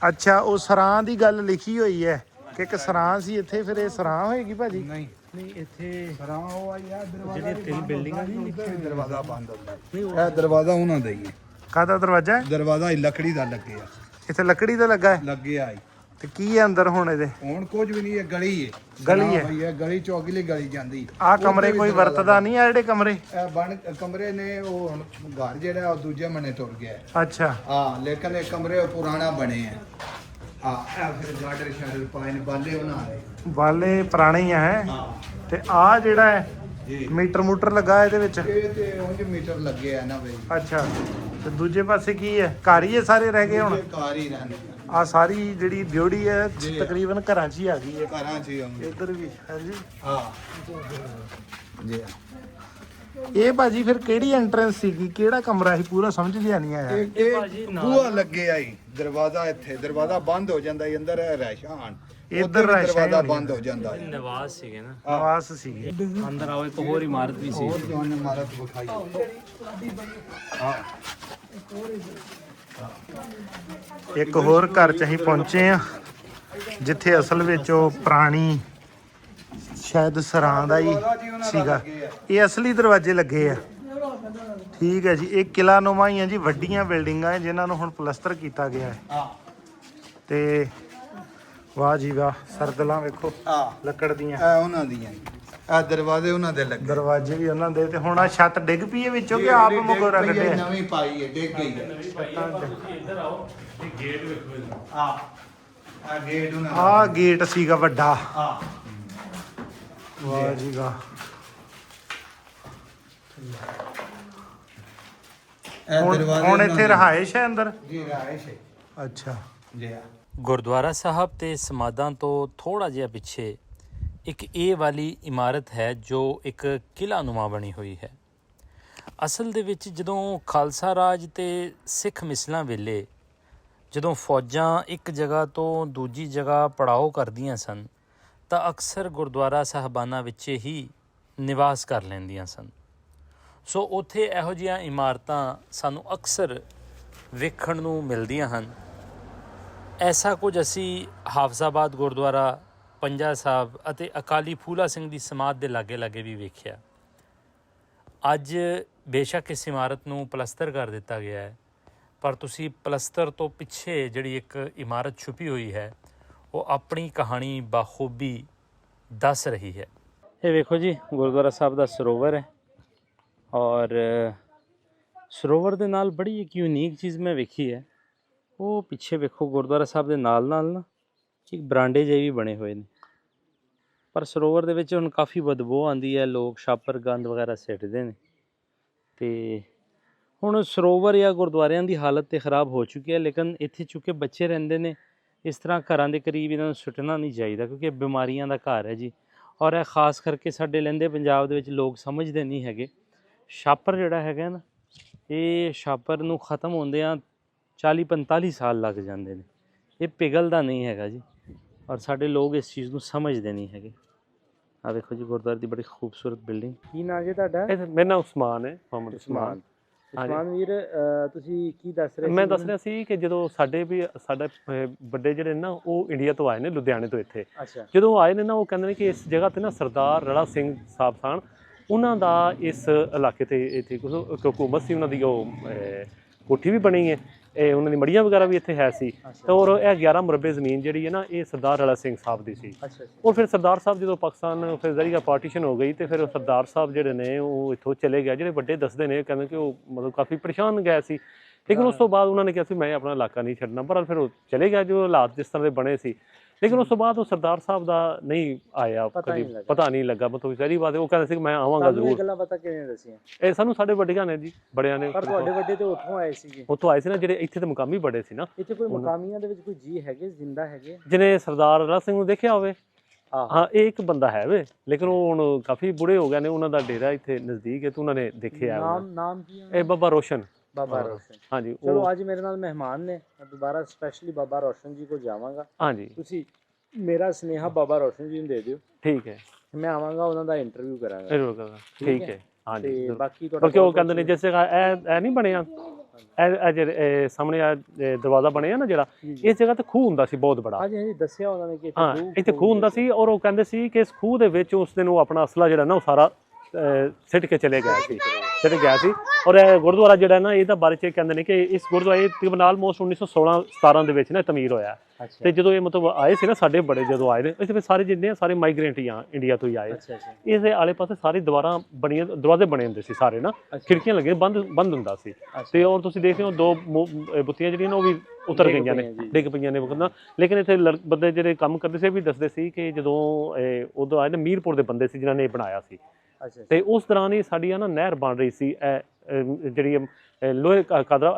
ਅੱਛਾ ਉਹ ਸਰਾਂ ਦੀ ਗੱਲ ਲਿਖੀ ਹੋਈ ਹੈ ਕਿ ਇੱਕ ਸਰਾਂ ਸੀ ਇੱਥੇ ਫਿਰ ਇਹ ਸਰਾਂ ਹੋਏਗੀ ਭਾਜੀ? ਨਹੀਂ ਨਹੀਂ ਇੱਥੇ ਸਰਾਂ ਉਹ ਆਈ ਆ ਦਰਵਾਜ਼ਾ ਜਿਹੜੀਆਂ ਤਿੰਨ ਬਿਲਡਿੰਗਾਂ ਨਹੀਂ ਲਿਖੀਆਂ ਦਰਵਾਜ਼ਾ ਬੰਦ ਹੁੰਦਾ। ਇਹ ਦਰਵਾਜ਼ਾ ਉਹਨਾਂ ਦਾ ਹੀ ਹੈ। ਕਾਹਦਾ ਦਰਵਾਜ਼ਾ ਹੈ? ਦਰਵਾਜ਼ਾ ਹੀ ਲੱਕੜੀ ਦਾ ਲੱਗਿਆ ਇੱਥੇ ਲੱਕੜੀ ਦਾ ਲੱਗਾ ਹੈ? ਲੱਗਿਆ ਹੀ ਤੇ ਕੀ ਹੈ ਅੰਦਰ ਹੁਣ ਇਹਦੇ? ਹੁਣ ਕੁਝ ਵੀ ਨਹੀਂ ਇਹ ਗਲੀ ਹੈ ਗਲੀ ਹੈ। ਭਈ ਇਹ ਗਲੀ ਚੋਂ ਅਗਲੀ ਗਲੀ ਜਾਂਦੀ। ਆਹ ਕਮਰੇ ਕੋਈ ਵਰਤਦਾ ਨਹੀਂ ਆ ਜਿਹੜੇ ਕਮਰੇ? ਇਹ ਬਣ ਕਮਰੇ ਨੇ ਉਹ ਹੁਣ ਘਰ ਜਿਹੜਾ ਉਹ ਦੂਜੇ ਮਨੇ ਤੁਰ ਗਿਆ ਹੈ। ਅੱਛਾ। ਹਾਂ ਲੇਕਿਨ ਇਹ ਕਮਰੇ ਉਹ ਪੁਰਾਣਾ ਬਣੇ ਹੈ। ਹਾਂ ਇਹ ਫਿਰ ਗਾਰਡਰ ਸ਼ਾਡਰ ਪਾਏ ਨੇ ਬਾਲੇ ਉਹਨਾਂ ਦੇ ਵਾਲੇ ਪੁਰਾਣੇ ਹੀ ਆ ਹੈ? ਹਾਂ। ਤੇ ਆ ਜਿਹੜਾ ਹੈ ਜੀ। ਮੀਟਰ ਮੂਟਰ ਲੱਗਾ ਇਹਦੇ ਵਿੱਚ? ਇਹ ਤੇ ਉਂਝ ਮੀਟਰ ਲੱਗੇ ਆ ਨਾ ਬਈ। ਅੱਛਾ। ਤੇ ਦੂਜੇ ਪਾਸੇ ਕੀ ਹੈ? ਘਰ ਹੀ ਸਾਰੇ ਰਹਿ ਗਏ ਹੁਣ? ਇਹ ਘਰ ਹੀ ਰਹਿੰਦੇ ਆ। ਸਾਰੀ ਜਿਹੜੀ ਬਿਊਟੀ ਹੈ ਜੀ। ਤਕਰੀਬਨ ਘਰਾਂ 'ਚ ਹੀ ਆ ਗਈ ਹੈ। ਘਰਾਂ 'ਚ ਹੀ ਆਉਂਦੇ ਇੱਧਰ ਵੀ ਹਾਂਜੀ। ਹਾਂ। ਜੀ। ਇਹ ਭਾਜੀ ਫਿਰ ਕਿਹੜੀ ਐਂਟਰੈਂਸ ਸੀਗੀ? ਕਿਹੜਾ ਕਮਰਾ ਸੀ? ਪੂਰਾ ਸਮਝ ਜਿਆ ਨਹੀਂ ਆਇਆ। ਇਹ ਇਹ ਬੂਹਾ ਲੱਗੇ ਆਈ ਦਰਵਾਜ਼ਾ ਇੱਥੇ ਦਰਵਾਜ਼ਾ ਬੰਦ ਹੋ ਜਾਂਦਾ ਈ ਅੰਦਰ ਰਹਿਸ਼ਾਨ ਇੱਧਰ ਰਹਿਸ਼ਾਨ ਦਰਵਾਜ਼ਾ ਬੰਦ ਹੋ ਜਾਂਦਾ ਈ। ਨਿਵਾਸ ਸੀਗੇ ਨਾ। ਆਵਾਸ ਸੀਗੀ। ਅੰਦਰ ਆਓ ਇੱਕ ਹੋਰ ਇਮਾਰਤ ਵੀ ਸੀ। ਹੋਰ ਤੁਹਾਨੂੰ ਇਮਾਰਤ ਵਿਖਾਈ? ਹਾਂ। ਇੱਕ ਹੋਰ ਘਰ 'ਚ ਅਸੀਂ ਪਹੁੰਚੇ ਆ ਜਿੱਥੇ ਅਸਲ ਵਿੱਚ ਉਹ ਪੁਰਾਣੀ ਸ਼ਾਇਦ ਸਰਾਂ ਦਾ ਹੀ ਸੀਗਾ। ਇਹ ਅਸਲੀ ਦਰਵਾਜ਼ੇ ਲੱਗੇ ਆ। ਠੀਕ ਹੈ ਜੀ ਇਹ ਕਿਲਾ ਨੁਮਾ ਹੀ ਆ ਜੀ ਵੱਡੀਆਂ ਬਿਲਡਿੰਗਾਂ ਹੈ ਜਿਨ੍ਹਾਂ ਨੂੰ ਹੁਣ ਪਲਸਤਰ ਕੀਤਾ ਗਿਆ ਹੈ। ਹਾਂ। ਤੇ ਵਾਹ ਜੀ ਵਾਹ ਸਰਦਲਾਂ ਵੇਖੋ ਹਾਂ ਲੱਕੜ ਦੀਆਂ। ਇਹ ਉਹਨਾਂ ਦੀਆਂ ਆ ਦਰਵਾਜ਼ੇ ਉਹਨਾਂ ਦੇ ਲੱਗੇ। ਦਰਵਾਜ਼ੇ ਵੀ ਉਹਨਾਂ ਦੇ ਤੇ ਹੁਣ ਆ ਛੱਤ ਡਿੱਗ ਪਈ ਹੈ ਵਿੱਚੋਂ ਕਿ ਆਪ ਮਗੋਰਾ ਇਹ ਕੱਢਿਆ ਨਵੀਂ ਪਾਈ ਹੈ ਡਿੱਗ ਗਈ ਹੈ। ਇੱਧਰ ਆਓ ਇਹ ਗੇਟ ਵੇਖੋ ਆ ਆ ਗੇਟ ਉਹਨਾਂ ਦਾ। ਆ ਗੇਟ ਸੀਗਾ ਵੱਡਾ। ਹਾਂ ਵਾਹ ਜੀ ਵਾਹ। ਇਹ ਹੁਣ ਦਰਵਾਜ਼ੇ ਹੁਣ ਉਹਨਾਂ ਇੱਥੇ ਦੇ। ਰਹਾਇਸ਼ ਹੈ ਅੰਦਰ? ਜੀ ਰਾਇਸ਼ ਹੈ। ਅੱਛਾ। ਜੀ ਹਾਂ। ਗੁਰਦੁਆਰਾ ਸਾਹਿਬ ਤੇ ਸਮਾਧਾਂ ਤੋਂ ਥੋੜਾ ਜਿਹਾ ਪਿੱਛੇ ਇੱਕ ਇਹ ਵਾਲੀ ਇਮਾਰਤ ਹੈ ਜੋ ਇੱਕ ਕਿਲਾ ਨੁਮਾ ਬਣੀ ਹੋਈ ਹੈ। ਅਸਲ ਦੇ ਵਿੱਚ ਜਦੋਂ ਖਾਲਸਾ ਰਾਜ ਤੇ ਸਿੱਖ ਮਿਸਲਾਂ ਵੇਲੇ ਜਦੋਂ ਫੌਜਾਂ ਇੱਕ ਜਗ੍ਹਾ ਤੋਂ ਦੂਜੀ ਜਗ੍ਹਾ ਪੜਾਓ ਕਰਦੀਆਂ ਸਨ, ਤਾਂ ਅਕਸਰ ਗੁਰਦੁਆਰਾ ਸਾਹਿਬਾਨਾਂ ਵਿੱਚ ਹੀ ਨਿਵਾਸ ਕਰ ਲੈਂਦੀਆਂ ਸਨ। ਸੋ ਉੱਥੇ ਇਹੋ ਜਿਹੀਆਂ ਇਮਾਰਤਾਂ ਸਾਨੂੰ ਅਕਸਰ ਵੇਖਣ ਨੂੰ ਮਿਲਦੀਆਂ ਹਨ। ਐਸਾ ਕੁਝ ਅਸੀਂ ਹਾਫਜ਼ਾਬਾਦ ਗੁਰਦੁਆਰਾ, ਪੰਜਾ ਸਾਹਿਬ ਅਤੇ ਅਕਾਲੀ ਫੂਲਾ ਸਿੰਘ ਦੀ ਸਮਾਧ ਦੇ ਲਾਗੇ ਲਾਗੇ ਵੀ ਵੇਖਿਆ। ਅੱਜ ਬੇਸ਼ੱਕ ਇਸ ਇਮਾਰਤ ਨੂੰ ਪਲਸਤਰ ਕਰ ਦਿੱਤਾ ਗਿਆ ਹੈ, ਪਰ ਤੁਸੀਂ ਪਲਸਤਰ ਤੋਂ ਪਿੱਛੇ ਜਿਹੜੀ ਇੱਕ ਇਮਾਰਤ ਛੁਪੀ ਹੋਈ ਹੈ, ਉਹ ਆਪਣੀ ਕਹਾਣੀ ਬਾਖੂਬੀ ਦੱਸ ਰਹੀ ਹੈ। ਇਹ ਵੇਖੋ ਜੀ, ਗੁਰਦੁਆਰਾ ਸਾਹਿਬ ਦਾ ਸਰੋਵਰ ਹੈ ਔਰ ਸਰੋਵਰ ਦੇ ਨਾਲ ਬੜੀ ਇੱਕ ਯੂਨੀਕ ਚੀਜ਼ ਮੈਂ ਵੇਖੀ ਹੈ। ਉਹ ਪਿੱਛੇ ਵੇਖੋ ਗੁਰਦੁਆਰਾ ਸਾਹਿਬ ਦੇ ਨਾਲ ਨਾਲ ਨਾ ਇੱਕ ਬਰਾਂਡੇ ਜਿਹੇ ਵੀ ਬਣੇ ਹੋਏ ਨੇ। ਪਰ ਸਰੋਵਰ ਦੇ ਵਿੱਚ ਹੁਣ ਕਾਫੀ ਬਦਬੂ ਆਉਂਦੀ ਹੈ, ਲੋਕ ਛਾਪਰ ਗੰਦ ਵਗੈਰਾ ਸਿੱਟਦੇ ਨੇ। ਤੇ ਹੁਣ ਸਰੋਵਰ ਜਾਂ ਗੁਰਦੁਆਰਿਆਂ ਦੀ ਹਾਲਤ ਤੇ ਖਰਾਬ ਹੋ ਚੁੱਕੀ ਹੈ, ਲੇਕਿਨ ਇੱਥੇ ਚੁੱਕੇ ਬੱਚੇ ਰਹਿੰਦੇ ਨੇ, ਇਸ ਤਰ੍ਹਾਂ ਘਰਾਂ ਦੇ ਕਰੀਬ ਇਹਨਾਂ ਨੂੰ ਸੁੱਟਣਾ ਨਹੀਂ ਚਾਹੀਦਾ, ਕਿਉਂਕਿ ਇਹ ਬਿਮਾਰੀਆਂ ਦਾ ਘਰ ਹੈ ਜੀ। ਔਰ ਇਹ ਖਾਸ ਕਰਕੇ ਸਾਡੇ ਲਹਿੰਦੇ ਪੰਜਾਬ ਦੇ ਵਿੱਚ ਲੋਕ ਸਮਝਦੇ ਨਹੀਂ ਹੈਗੇ। ਛਾਪਰ ਜਿਹੜਾ ਹੈਗਾ ਨਾ, ਇਹ ਛਾਪਰ ਨੂੰ ਖਤਮ ਹੁੰਦਿਆਂ 40 45 ਸਾਲ ਲੱਗ ਜਾਂਦੇ ਨੇ ਇਹ ਪਿਘਲਦਾ ਨਹੀਂ ਹੈਗਾ ਜੀ ਔਰ ਸਾਡੇ ਲੋਕ ਇਸ ਚੀਜ਼ ਨੂੰ ਸਮਝਦੇ ਨਹੀਂ ਹੈਗੇ ਆ ਵੇਖੋ ਜੀ ਗੁਰਦੁਆਰੇ ਦੀ ਬੜੀ ਖੂਬਸੂਰਤ ਬਿਲਡਿੰਗ ਕੀ ਨਾਂ ਜੀ ਤੁਹਾਡਾ ਇਹ ਮੇਰਾ ਨਾਮ ਉਸਮਾਨ ਹੈ ਮੁਹੰਮਦ ਉਸਮਾਨ ਉਸਮਾਨ ਵੀਰ ਤੁਸੀਂ ਕੀ ਦੱਸ ਰਹੇ ਮੈਂ ਦੱਸ? ਰਿਹਾ ਸੀ ਕਿ ਜਦੋਂ ਸਾਡੇ ਵੀ ਸਾਡੇ ਵੱਡੇ ਜਿਹੜੇ ਨੇ ਨਾ ਉਹ ਇੰਡੀਆ ਤੋਂ ਆਏ ਨੇ ਲੁਧਿਆਣੇ ਤੋਂ ਇੱਥੇ ਅੱਛਾ ਜਦੋਂ ਆਏ ਨੇ ਨਾ ਉਹ ਕਹਿੰਦੇ ਨੇ ਕਿ ਇਸ ਜਗ੍ਹਾ ਤੇ ਨਾ ਸਰਦਾਰ ਰੜਾ ਸਿੰਘ ਸਾਹਿਬ ਸਨ ਉਹਨਾਂ ਦਾ ਇਸ ਇਲਾਕੇ ਤੇ ਇੱਥੇ ਕੁਝ ਇੱਕ ਹਕੂਮਤ ਸੀ ਉਹਨਾਂ ਦੀ ਉਹ ਕੋਠੀ ਵੀ ਬਣੀ ਹੈ। ਇਹ ਉਹਨਾਂ ਦੀ ਮੜੀਆਂ ਵਗੈਰਾ ਵੀ ਇੱਥੇ ਹੈ ਸੀ। ਤੇ ਔਰ ਇਹ 11 ਮੁਰਬੇ ਜ਼ਮੀਨ ਜਿਹੜੀ ਹੈ ਨਾ ਇਹ ਸਰਦਾਰ ਰੜਾ ਸਿੰਘ ਸਾਹਿਬ ਦੀ ਸੀ। ਔਰ ਫਿਰ ਸਰਦਾਰ ਸਾਹਿਬ ਜਦੋਂ ਪਾਕਿਸਤਾਨ ਫਿਰ ਜ਼ਰੀਆ ਪਾਰਟੀਸ਼ਨ ਹੋ ਗਈ ਤੇ ਫਿਰ ਉਹ ਸਰਦਾਰ ਸਾਹਿਬ ਜਿਹੜੇ ਨੇ ਉਹ ਇੱਥੋਂ ਚਲੇ ਗਏ। ਜਿਹੜੇ ਵੱਡੇ ਦੱਸਦੇ ਨੇ ਕਹਿੰਦੇ ਕਿ ਉਹ ਮਤਲਬ ਕਾਫੀ ਪਰੇਸ਼ਾਨ ਗਏ ਸੀ। ਲੇਕਿਨ ਉਸ ਤੋਂ ਬਾਅਦ ਉਹਨਾਂ ਨੇ ਕਿਹਾ ਸੀ ਮੈਂ ਆਪਣਾ ਇਲਾਕਾ ਨਹੀਂ ਛੱਡਣਾ। ਪਰ ਫਿਰ ਉਹ ਚਲੇ ਗਿਆ ਜੋ ਹਾਲਾਤ ਜਿਸ ਤਰ੍ਹਾਂ ਦੇ ਬਣੇ ਸੀ। ਲੇਕਿਨ ਉਸ ਤੋਂ ਬਾਅਦ ਉਹ ਸਰਦਾਰ ਸਾਹਿਬ ਦਾ ਨਹੀਂ ਆਇਆ ਕਦੀ। ਪਤਾ ਨਹੀਂ ਲੱਗਾ। ਮਤਲਬ ਸਾਰੀ ਬਾਤ ਉਹ ਕਹਿੰਦੇ ਸੀ ਕਿ ਮੈਂ ਆਵਾਂਗਾ ਜ਼ਰੂਰ। ਗੱਲਾਂ ਪਤਾ ਕਿਵੇਂ ਦੱਸੀਆਂ ਇਹ ਸਾਨੂੰ ਸਾਡੇ ਵੱਡਿਆਂ ਨੇ ਜੀ ਬੜਿਆਂ ਨੇ। ਪਰ ਤੁਹਾਡੇ ਵੱਡੇ ਤੇ ਉੱਥੋਂ ਆਏ ਸੀਗੇ। ਉੱਥੋਂ ਆਏ ਸੀ ਨਾ ਜਿਹੜੇ ਇੱਥੇ ਤੇ ਮੁਕਾਮੀ ਬੜੇ ਸੀ ਨਾ। ਇੱਥੇ ਕੋਈ ਮਕਾਮੀਆਂ ਦੇ ਵਿੱਚ ਕੋਈ ਜੀ ਹੈਗੇ ਜ਼ਿੰਦਾ ਹੈਗੇ? ਜਿਹਨੇ ਸਰਦਾਰ ਰਲਾ ਸਿੰਘ ਨੂੰ ਦੇਖਿਆ ਹੋਵੇ। ਹਾਂ ਇਹ ਇੱਕ ਬੰਦਾ ਹੈ ਵੇ। ਲੇਕਿਨ ਉਹ ਹੁਣ ਕਾਫੀ ਬੁੜੇ ਹੋ ਗਏ ਨੇ ਉਹਨਾਂ ਦਾ ਡੇਰਾ ਇੱਥੇ ਨਜ਼ਦੀਕ ਹੈ ਤੇ ਉਹਨਾਂ ਨੇ ਦੇਖਿਆ ਹੈ ਨਾਮ ਨਾਮ ਕੀ ਇਹ ਬਾਬਾ ਰੋਸ਼ਨ। ਬਾਬਾ। ਰੋਸ਼ਨ ਹਾਂਜੀ ਚਲੋ ਅੱਜ ਮੇਰੇ ਨਾਲ ਮਹਿਮਾਨ ਨੇ। ਮੈਂ ਦੁਬਾਰਾ ਸਪੈਸ਼ਲੀ ਬਾਬਾ ਰੋਸ਼ਨ ਜੀ ਕੋਲ ਜਾਵਾਂਗਾ। ਹਾਂਜੀ। ਤੁਸੀਂ ਮੇਰਾ ਸਨੇਹਾ ਬਾਬਾ ਰੋਸ਼ਨ ਜੀ ਨੂੰ ਦੇ ਦਿਓ। ਠੀਕ ਹੈ। ਮੈਂ ਆਵਾਂਗਾ ਉਹਨਾਂ ਦਾ ਇੰਟਰਵਿਊ ਕਰਾਂਗਾ। ਜ਼ਰੂਰ ਕਰਾਂਗਾ। ਠੀਕ ਹੈ? ਹਾਂਜੀ ਤੇ। ਬਾਕੀ ਤੁਹਾਡਾ ਬਲਕਿ ਉਹ ਕਹਿੰਦੇ ਨੇ ਜਿਸ ਜਗ੍ਹਾ ਇਹ ਇਹ ਨਹੀਂ ਬਣਿਆ। ਇਹ ਜਿਹੜੇ ਸਾਹਮਣੇ ਆ ਦਰਵਾਜ਼ਾ ਬਣਿਆ ਨਾ ਜਿਹੜਾ। ਇਸ ਜਗ੍ਹਾ ਤੇ ਖੂਹ ਹੁੰਦਾ ਸੀ ਬਹੁਤ ਬੜਾ। ਹਾਂਜੀ ਹਾਂਜੀ ਦੱਸਿਆ ਉਹਨਾਂ ਨੇ ਕਿ ਇੱਥੇ ਹਾਂ ਖੂਹ- ਇੱਥੇ ਖੂਹ ਹੁੰਦਾ ਸੀ ਔਰ ਉਹ ਕਹਿੰਦੇ ਸੀ ਕਿ ਇਸ ਖੂਹ ਦੇ ਵਿੱਚ ਉਸ ਦਿਨ ਉਹ ਆਪਣਾ ਅਸਲਾ ਜਿਹੜਾ ਨਾ ਉਹ ਸਾਰਾ ਸਿੱਟ ਕੇ ਚਲੇ ਗਿਆ ਸੀ। ਸਿੱਟ ਗਿਆ ਸੀ। ਔਰ ਇਹ ਗੁਰਦੁਆਰਾ ਜਿਹੜਾ ਨਾ ਇਹਦਾ ਬਾਰੇ ਚ ਕਹਿੰਦੇ ਨੇ ਕਿ ਇਸ ਗੁਰਦੁਆਰੇ ਤਕਰੀਬਨ ਆਲਮੋਸਟ 1916 17 ਦੇ ਵਿੱਚ ਨਾ ਤਮੀਰ ਹੋਇਆ। ਤੇ ਜਦੋਂ ਇਹ ਮਤਲਬ ਆਏ ਸੀ ਨਾ ਸਾਡੇ ਬੜੇ ਜਦੋਂ ਆਏ ਨੇ ਇੱਥੇ ਫਿਰ ਸਾਰੇ ਜਿੰਨੇ ਆ ਸਾਰੇ ਮਾਈਗ੍ਰੇਂਟ ਹੀ ਆ ਇੰਡੀਆ ਤੋਂ ਹੀ ਆਏ। ਇਹਦੇ ਆਲੇ ਪਾਸੇ ਸਾਰੀ ਦੀਵਾਰਾਂ ਬਣੀਆਂ ਦਰਵਾਜ਼ੇ ਬਣੇ ਹੁੰਦੇ ਸੀ ਸਾਰੇ ਨਾ। ਖਿੜਕੀਆਂ ਲੱਗੀਆਂ ਬੰਦ ਬੰਦ ਹੁੰਦਾ ਸੀ। ਤੇ ਔਰ ਤੁਸੀਂ ਦੇਖਦੇ ਹੋ ਦੋ ਬੁੱਤੀਆਂ ਜਿਹੜੀਆਂ ਨੇ ਉਹ ਵੀ ਉਤਰ ਗਈਆਂ ਨੇ। ਡਿੱਗ ਪਈਆਂ ਨੇ ਬਗਨਾ ਲੇਕਿਨ ਇੱਥੇ ਬੰਦੇ ਜਿਹੜੇ ਕੰਮ ਕਰਦੇ ਸੀ ਵੀ ਦੱਸਦੇ ਸੀ ਕਿ ਜਦੋਂ ਉਦੋਂ ਆਏ ਨੇ ਮੀਰਪੁਰ ਦੇ ਬੰਦੇ ਸੀ ਜਿਨ੍ਹਾਂ ਨੇ ਇਹ ਬਣਾਇਆ ਸੀ। ਤੇ ਉਸ ਦੌਰਾਨ ਹੀ ਸਾਡੀ ਆ ਨਾ ਨਹਿਰ ਬਣ ਰਹੀ ਸੀ ਇਹ ਜਿਹੜੀ ਲੋਹੇ ਕਾਦਰਾ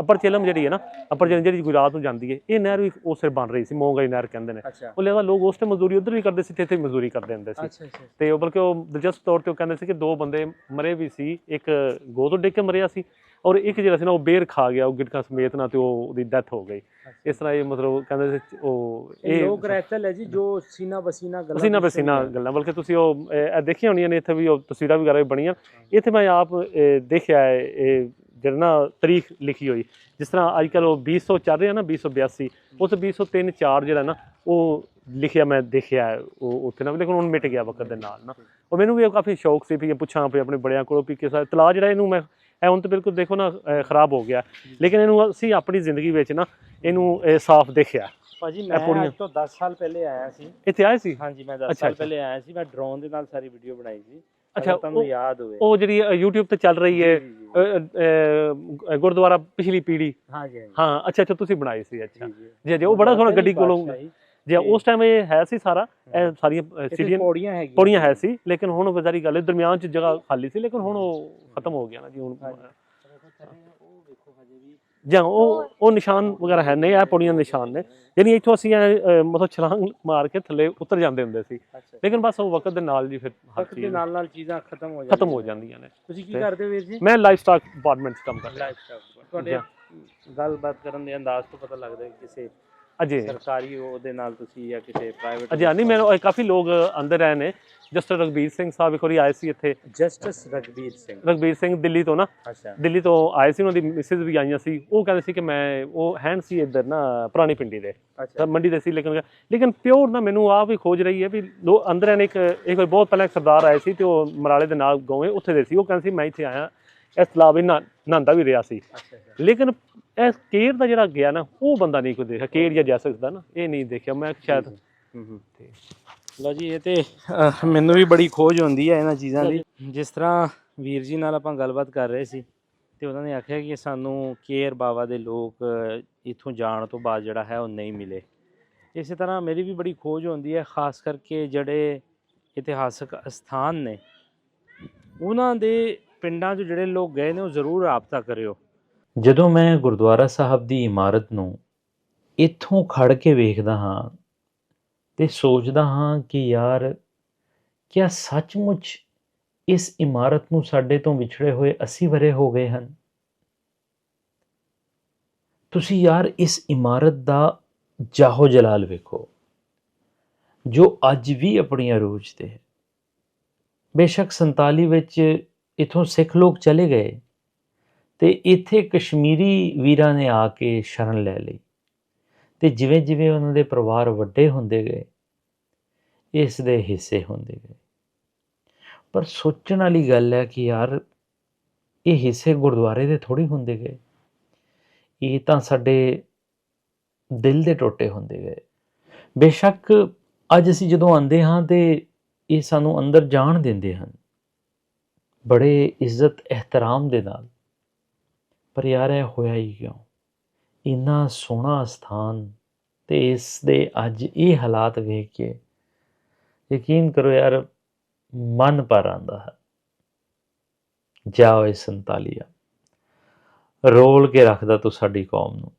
ਅੱਪਰ ਚੇਲਮ ਜਿਹੜੀ ਹੈ ਨਾ ਅੱਪਰ ਚੇਲਮ ਜਿਹੜੀ ਗੁਜਰਾਤ ਨੂੰ ਜਾਂਦੀ ਹੈ ਇਹ ਨਹਿਰ ਵੀ ਉਸ ਸਿਰ ਬਣ ਰਹੀ ਸੀ ਮੋਂਗਾਈ ਨਹਿਰ ਕਹਿੰਦੇ ਨੇ। ਉਹ ਲਿਆ ਲੋਕ ਉਸ ਤੇ ਮਜ਼ਦੂਰੀ ਉਧਰ ਵੀ ਕਰਦੇ ਸੀ ਤੇ ਇੱਥੇ ਮਜ਼ਦੂਰੀ ਕਰਦੇ ਹੁੰਦੇ ਸੀ। ਤੇ ਉਹ ਬਲਕਿ ਉਹ ਦਿਲਚਸਪ ਤੌਰ ਤੇ ਉਹ ਕਹਿੰਦੇ ਸੀ ਕਿ ਦੋ ਬੰਦੇ ਮਰੇ ਵੀ ਸੀ ਇੱਕ ਗੋਦ ਤੋਂ ਡਿੱਗ ਕੇ ਮਰਿਆ ਸੀ ਔਰ ਇੱਕ ਜਿਹੜਾ ਸੀ ਨਾ ਉਹ ਬੇਰ ਖਾ ਗਿਆ ਉਹ ਗਿਟਕਾਂ ਸਮੇਤ ਨਾ ਤੇ ਉਹ ਉਹਦੀ ਡੈਥ ਹੋ ਗਈ। ਇਸ ਤਰ੍ਹਾਂ ਇਹ ਮਤਲਬ ਕਹਿੰਦੇ ਸੀ ਉਹ ਇਹ ਲੋਕ ਰਹਿਤਲ ਹੈ ਜੀ ਜੋ ਸੀਨਾ ਬਸੀਨਾ ਗੱਲਾਂ ਪਸੀਨਾ ਸੁਣੀਆਂ। ਗੱਲਾਂ ਬਲਕਿ ਤੁਸੀਂ ਉਹ ਇਹ ਦੇਖੀਆਂ ਹੋਣੀਆਂ ਨੇ ਇੱਥੇ ਵੀ ਉਹ ਤਸਵੀਰਾਂ ਵਗੈਰਾ ਵੀ ਬਣੀਆਂ। ਇੱਥੇ ਮੈਂ ਆਪ ਦੇਖਿਆ ਹੈ ਇਹ ਜਿਹੜਾ ਨਾ ਤਾਰੀਖ ਲਿਖੀ ਹੋਈ ਜਿਸ ਤਰ੍ਹਾਂ ਅੱਜ ਕੱਲ ਉਹ 200 ਚੱਲ ਰਿਹਾ ਨਾ 282 ਉਸ 203 4 ਜਿਹੜਾ ਨਾ ਉਹ ਲਿਖਿਆ ਮੈਂ ਦੇਖਿਆ ਉਹ ਉੱਥੇ ਨਾ ਲੇਕਿਨ ਹੁਣ ਮਿਟ ਗਿਆ ਵਕਤ ਦੇ ਨਾਲ ਨਾ। ਉਹ ਮੈਨੂੰ ਵੀ ਕਾਫੀ ਸ਼ੌਕ ਸੀ ਵੀ ਇਹ ਪੁੱਛਾਂ ਵੀ ਆਪਣੇ ਬੜਿਆਂ ਕੋਲੋਂ ਵੀ ਕਿਸ ਤਲਾ ਜਿਹੜਾ ਇਹਨੂੰ ਮੈਂ ਇਹ ਹੁਣ ਤਾਂ ਬਿਲਕੁਲ ਦੇਖੋ ਨਾ ਖਰਾਬ ਹੋ ਗਿਆ। ਲੇਕਿਨ ਇਹਨੂੰ ਅਸੀਂ ਆਪਣੀ ਜ਼ਿੰਦਗੀ ਵਿੱਚ ਨਾ ਇਹਨੂੰ ਇਹ ਸਾਫ਼ ਦੇਖਿਆ। ਭਾਜੀ ਮੈਂ। ਅੱਜ ਤੋਂ 10 ਸਾਲ ਪਹਿਲੇ ਆਇਆ ਸੀ। ਇੱਥੇ ਆਏ ਸੀ? ਹਾਂਜੀ ਮੈਂ 10 ਅੱਛਾ, ਸਾਲ। ਪਹਿਲੇ ਆਇਆ ਸੀ। ਮੈਂ ਡਰੋਨ ਦੇ ਨਾਲ ਸਾਰੀ ਵੀਡੀਓ ਬਣਾਈ ਸੀ। ਅੱਛਾ, ਤੁਹਾਨੂੰ ਯਾਦ ਹੋਵੇ। ਉਹ ਜਿਹੜੀ YouTube ਤੇ ਚੱਲ ਰਹੀ ਹੈ ਜੀ, ਜੀ, ਜੀ। ਗੁਰਦੁਆਰਾ ਪਿਛਲੀ ਪੀੜ੍ਹੀ। ਹਾਂਜੀ ਹਾਂਜੀ। ਹਾਂ ਅੱਛਾ ਅੱਛਾ ਤੁਸੀਂ ਬਣਾਈ ਸੀ ਅੱਛਾ। ਜੀ, ਜੀ। ਜੀ ਜੀ ਉਹ ਬੜਾ ਸੋਹਣਾ ਗੱਡੀ ਕੋਲੋਂ। ਜੀ ਉਸ ਟਾਈਮ ਇਹ ਹੈ ਸੀ ਸਾਰਾ ਇਹ ਸਾਰੀਆਂ ਸੀੜੀਆਂ ਪੌੜੀਆਂ ਹੈਗੀਆਂ। ਪੌੜੀਆਂ ਹੈ ਸੀ ਲੇਕਿਨ ਹੁਣ ਵਿਚਾਰੀ ਗੱਲ ਹੈ ਦਰਮਿਆਨ ਚ ਜਗ੍ਹਾ ਖਾਲੀ ਸੀ ਲੇਕਿਨ ਹੁਣ ਉਹ ਖਤਮ ਹੋ ਗਿਆ ਨਾ ਜੀ ਹੁਣ ਜਾਂ ਉਹ ਉਹ ਨਿਸ਼ਾਨ ਵਗੈਰਾ ਹੈ ਨਹੀਂ ਇਹ ਪੌੜੀਆਂ ਦੇ ਨਿਸ਼ਾਨ ਨੇ। ਯਾਨੀ ਇੱਥੋਂ ਅਸੀਂ ਮਤਲਬ ਛਲਾਂਗ ਮਾਰ ਕੇ ਥੱਲੇ ਉਤਰ ਜਾਂਦੇ ਹੁੰਦੇ ਸੀ। ਲੇਕਿਨ ਬਸ ਉਹ ਵਕਤ ਦੇ ਨਾਲ ਜੀ ਫਿਰ ਹਰ ਵਕਤ ਦੇ ਨਾਲ ਨਾਲ ਚੀਜ਼ਾਂ ਖਤਮ ਹੋ ਜਾਂਦੀਆਂ ਖਤਮ ਹੋ ਜਾਂਦੀਆਂ ਨੇ। ਤੁਸੀਂ ਕੀ ਕਰਦੇ ਹੋ ਵੀਰ ਜੀ? ਮੈਂ ਲਾਈਫ ਸਟਾਕ ਡਿਪਾਰਟਮੈਂਟ ਚ ਕੰਮ ਕਰਦਾ। ਲਾਈਫ ਸਟਾਈਲ ਤੁਹਾਡੇ ਗੱਲਬਾਤ ਕਰਨ ਦੇ ਅੰਦਾਜ਼ ਤੋਂ ਪਤਾ ਲੱਗਦਾ ਕਿ ਕਿਸੇ ਅਜੇ। ਸਰਕਾਰੀ ਉਹਦੇ ਨਾਲ ਤੁਸੀਂ ਜਾਂ ਕਿਸੇ ਪ੍ਰਾਈਵੇਟ ਅਜੇ ਨਹੀਂ ਮੈਨੂੰ ਇਹ ਕਾਫੀ ਲੋਕ ਅੰਦਰ ਆਏ ਨੇ। ਜਸਟਰ ਰਗਬੀਰ ਸਿੰਘ ਸਾਹਿਬ ਇੱਕ ਵਾਰੀ ਆਏ ਸੀ ਇੱਥੇ। ਜਸਟਿਸ ਰਗਬੀਰ ਸਿੰਘ। ਰਗਬੀਰ ਸਿੰਘ ਦਿੱਲੀ ਤੋਂ ਨਾ। ਅੱਛਾ। ਦਿੱਲੀ ਤੋਂ ਆਏ ਸੀ ਉਹਨਾਂ ਦੀ ਮਿਸਿਸ ਵੀ ਆਈਆਂ ਸੀ। ਉਹ ਕਹਿੰਦੇ ਸੀ ਕਿ ਮੈਂ ਉਹ ਹੈਂਡ ਸੀ ਇੱਧਰ ਨਾ ਪੁਰਾਣੀ ਪਿੰਡੀ ਦੇ। ਮੰਡੀ ਦੇ ਸੀ ਲੇਕਿਨ ਲੇਕਿਨ ਪਿਓਰ ਨਾ ਮੈਨੂੰ ਆਪ ਹੀ ਖੋਜ ਰਹੀ ਹੈ ਵੀ ਲੋ ਅੰਦਰ ਨੇ ਇੱਕ ਇੱਕ ਵਾਰ ਬਹੁਤ ਪਹਿਲਾਂ ਸਰਦਾਰ ਆਏ ਸੀ ਤੇ ਉਹ ਮਰਾਲੇ ਦੇ ਨਾਲ ਗੋਵੇਂ ਉੱਥੇ ਦੇ ਸੀ। ਉਹ ਕਹਿੰਦੇ ਸੀ ਮੈਂ ਇੱਥੇ ਆਇਆ। ਇਸ ਤਲਾਬ ਇਹਨਾਂ ਨਹਾਉਂਦਾ ਵੀ ਰਿਹਾ ਸੀ। ਅੱਛਾ ਅੱਛਾ। ਲੇਕਿਨ ਇਹ ਕੇਰ ਦਾ ਜਿਹੜਾ ਗਿਆ ਨਾ ਉਹ ਬੰਦਾ ਨਹੀਂ ਕੋਈ ਦੇਖਿਆ। ਕੇਰ ਜਾਂ ਜਾ ਸਕਦਾ ਨਾ ਇਹ ਨਹੀਂ ਦੇਖਿਆ। ਮੈਂ ਸ਼ਾਇਦ ਹੂੰ। ਹੂੰ ਲਓ ਜੀ ਇਹ ਤੇ ਅਹ, ਮੈਨੂੰ ਵੀ ਬੜੀ ਖੋਜ ਹੁੰਦੀ ਹੈ ਇਹਨਾਂ ਚੀਜ਼ਾਂ ਦੀ। ਜਿਸ ਤਰ੍ਹਾਂ ਵੀਰ ਜੀ ਨਾਲ ਆਪਾਂ ਗੱਲਬਾਤ ਕਰ ਰਹੇ ਸੀ ਤੇ ਉਹਨਾਂ ਨੇ ਆਖਿਆ ਕਿ ਸਾਨੂੰ ਕੇਰ ਬਾਵਾ ਦੇ ਲੋਕ ਇੱਥੋਂ ਜਾਣ ਤੋਂ ਬਾਅਦ ਜਿਹੜਾ ਹੈ ਉਹ ਨਹੀਂ ਮਿਲੇ। ਇਸੇ ਤਰ੍ਹਾਂ ਮੇਰੀ ਵੀ ਬੜੀ ਖੋਜ ਹੁੰਦੀ ਹੈ ਖਾਸ ਕਰਕੇ ਜਿਹੜੇ ਇਤਿਹਾਸਕ ਸਥਾਨ ਨੇ ਉਹਨਾਂ ਦੇ ਪਿੰਡਾਂ 'ਚ ਜਿਹੜੇ ਲੋਕ ਗਏ ਨੇ ਉਹ ਜ਼ਰੂਰ ਰਾਬਤਾ ਕਰਿਓ। ਜਦੋਂ ਮੈਂ ਗੁਰਦੁਆਰਾ ਸਾਹਿਬ ਦੀ ਇਮਾਰਤ ਨੂੰ ਇੱਥੋਂ ਖੜ ਕੇ ਵੇਖਦਾ ਹਾਂ ਤੇ ਸੋਚਦਾ ਹਾਂ ਕਿ ਯਾਰ, ਕਿਆ ਸੱਚਮੁੱਚ ਇਸ ਇਮਾਰਤ ਨੂੰ ਸਾਡੇ ਤੋਂ ਵਿਛੜੇ ਹੋਏ 80 ਵਰੇ ਹੋ ਗਏ ਹਨ? ਤੁਸੀਂ ਯਾਰ ਇਸ ਇਮਾਰਤ ਦਾ ਜਾਹੋ ਜਲਾਲ ਵੇਖੋ, ਜੋ ਅੱਜ ਵੀ ਆਪਣੀ ਅਰੂਜ ਤੇ ਹੈ। ਬੇਸ਼ੱਕ 47 ਵਿੱਚ ਇਥੋਂ ਸਿੱਖ ਲੋਕ ਚਲੇ ਗਏ। ਤੇ ਇੱਥੇ ਕਸ਼ਮੀਰੀ ਵੀਰਾਂ ਨੇ ਆ ਕੇ ਸ਼ਰਨ ਲੈ ਲਈ। ਤੇ ਜਿਵੇਂ ਜਿਵੇਂ ਉਹਨਾਂ ਦੇ ਪਰਿਵਾਰ ਵੱਡੇ ਹੁੰਦੇ ਗਏ, ਇਸ ਦੇ ਹਿੱਸੇ ਹੁੰਦੇ ਗਏ। ਪਰ ਸੋਚਣ ਵਾਲੀ ਗੱਲ ਹੈ ਕਿ ਯਾਰ, ਇਹ ਹਿੱਸੇ ਗੁਰਦੁਆਰੇ ਦੇ ਥੋੜੀ ਹੁੰਦੇ ਗਏ। ਇਹ ਤਾਂ ਸਾਡੇ ਦਿਲ ਦੇ ਟੋਟੇ ਹੁੰਦੇ ਗਏ। ਬੇਸ਼ੱਕ ਅੱਜ ਅਸੀਂ ਜਦੋਂ ਆਂਦੇ ਹਾਂ ਤੇ ਇਹ ਸਾਨੂੰ ਅੰਦਰ ਜਾਣ ਦਿੰਦੇ ਹਨ। ਬੜੇ ਇੱਜ਼ਤ ਇਹਤਰਾਮ ਦੇ ਨਾਲ। ਪਰ ਯਾਰ ਇਹ ਹੋਇਆ ਹੀ ਕਿਉਂ? ਇੰਨਾ ਸੋਹਣਾ ਸਥਾਨ ਤੇ ਇਸ ਦੇ ਅੱਜ ਇਹ ਹਾਲਾਤ ਵੇਖ ਕੇ ਯਕੀਨ ਕਰੋ ਯਾਰ, ਮਨ ਪਰ ਆਂਦਾ ਹੈ। ਜਾਓ ਇਹ ਸੰਤਾਲੀਆ। ਰੋਲ ਕੇ ਰੱਖਦਾ ਤੂੰ ਸਾਡੀ ਕੌਮ ਨੂੰ।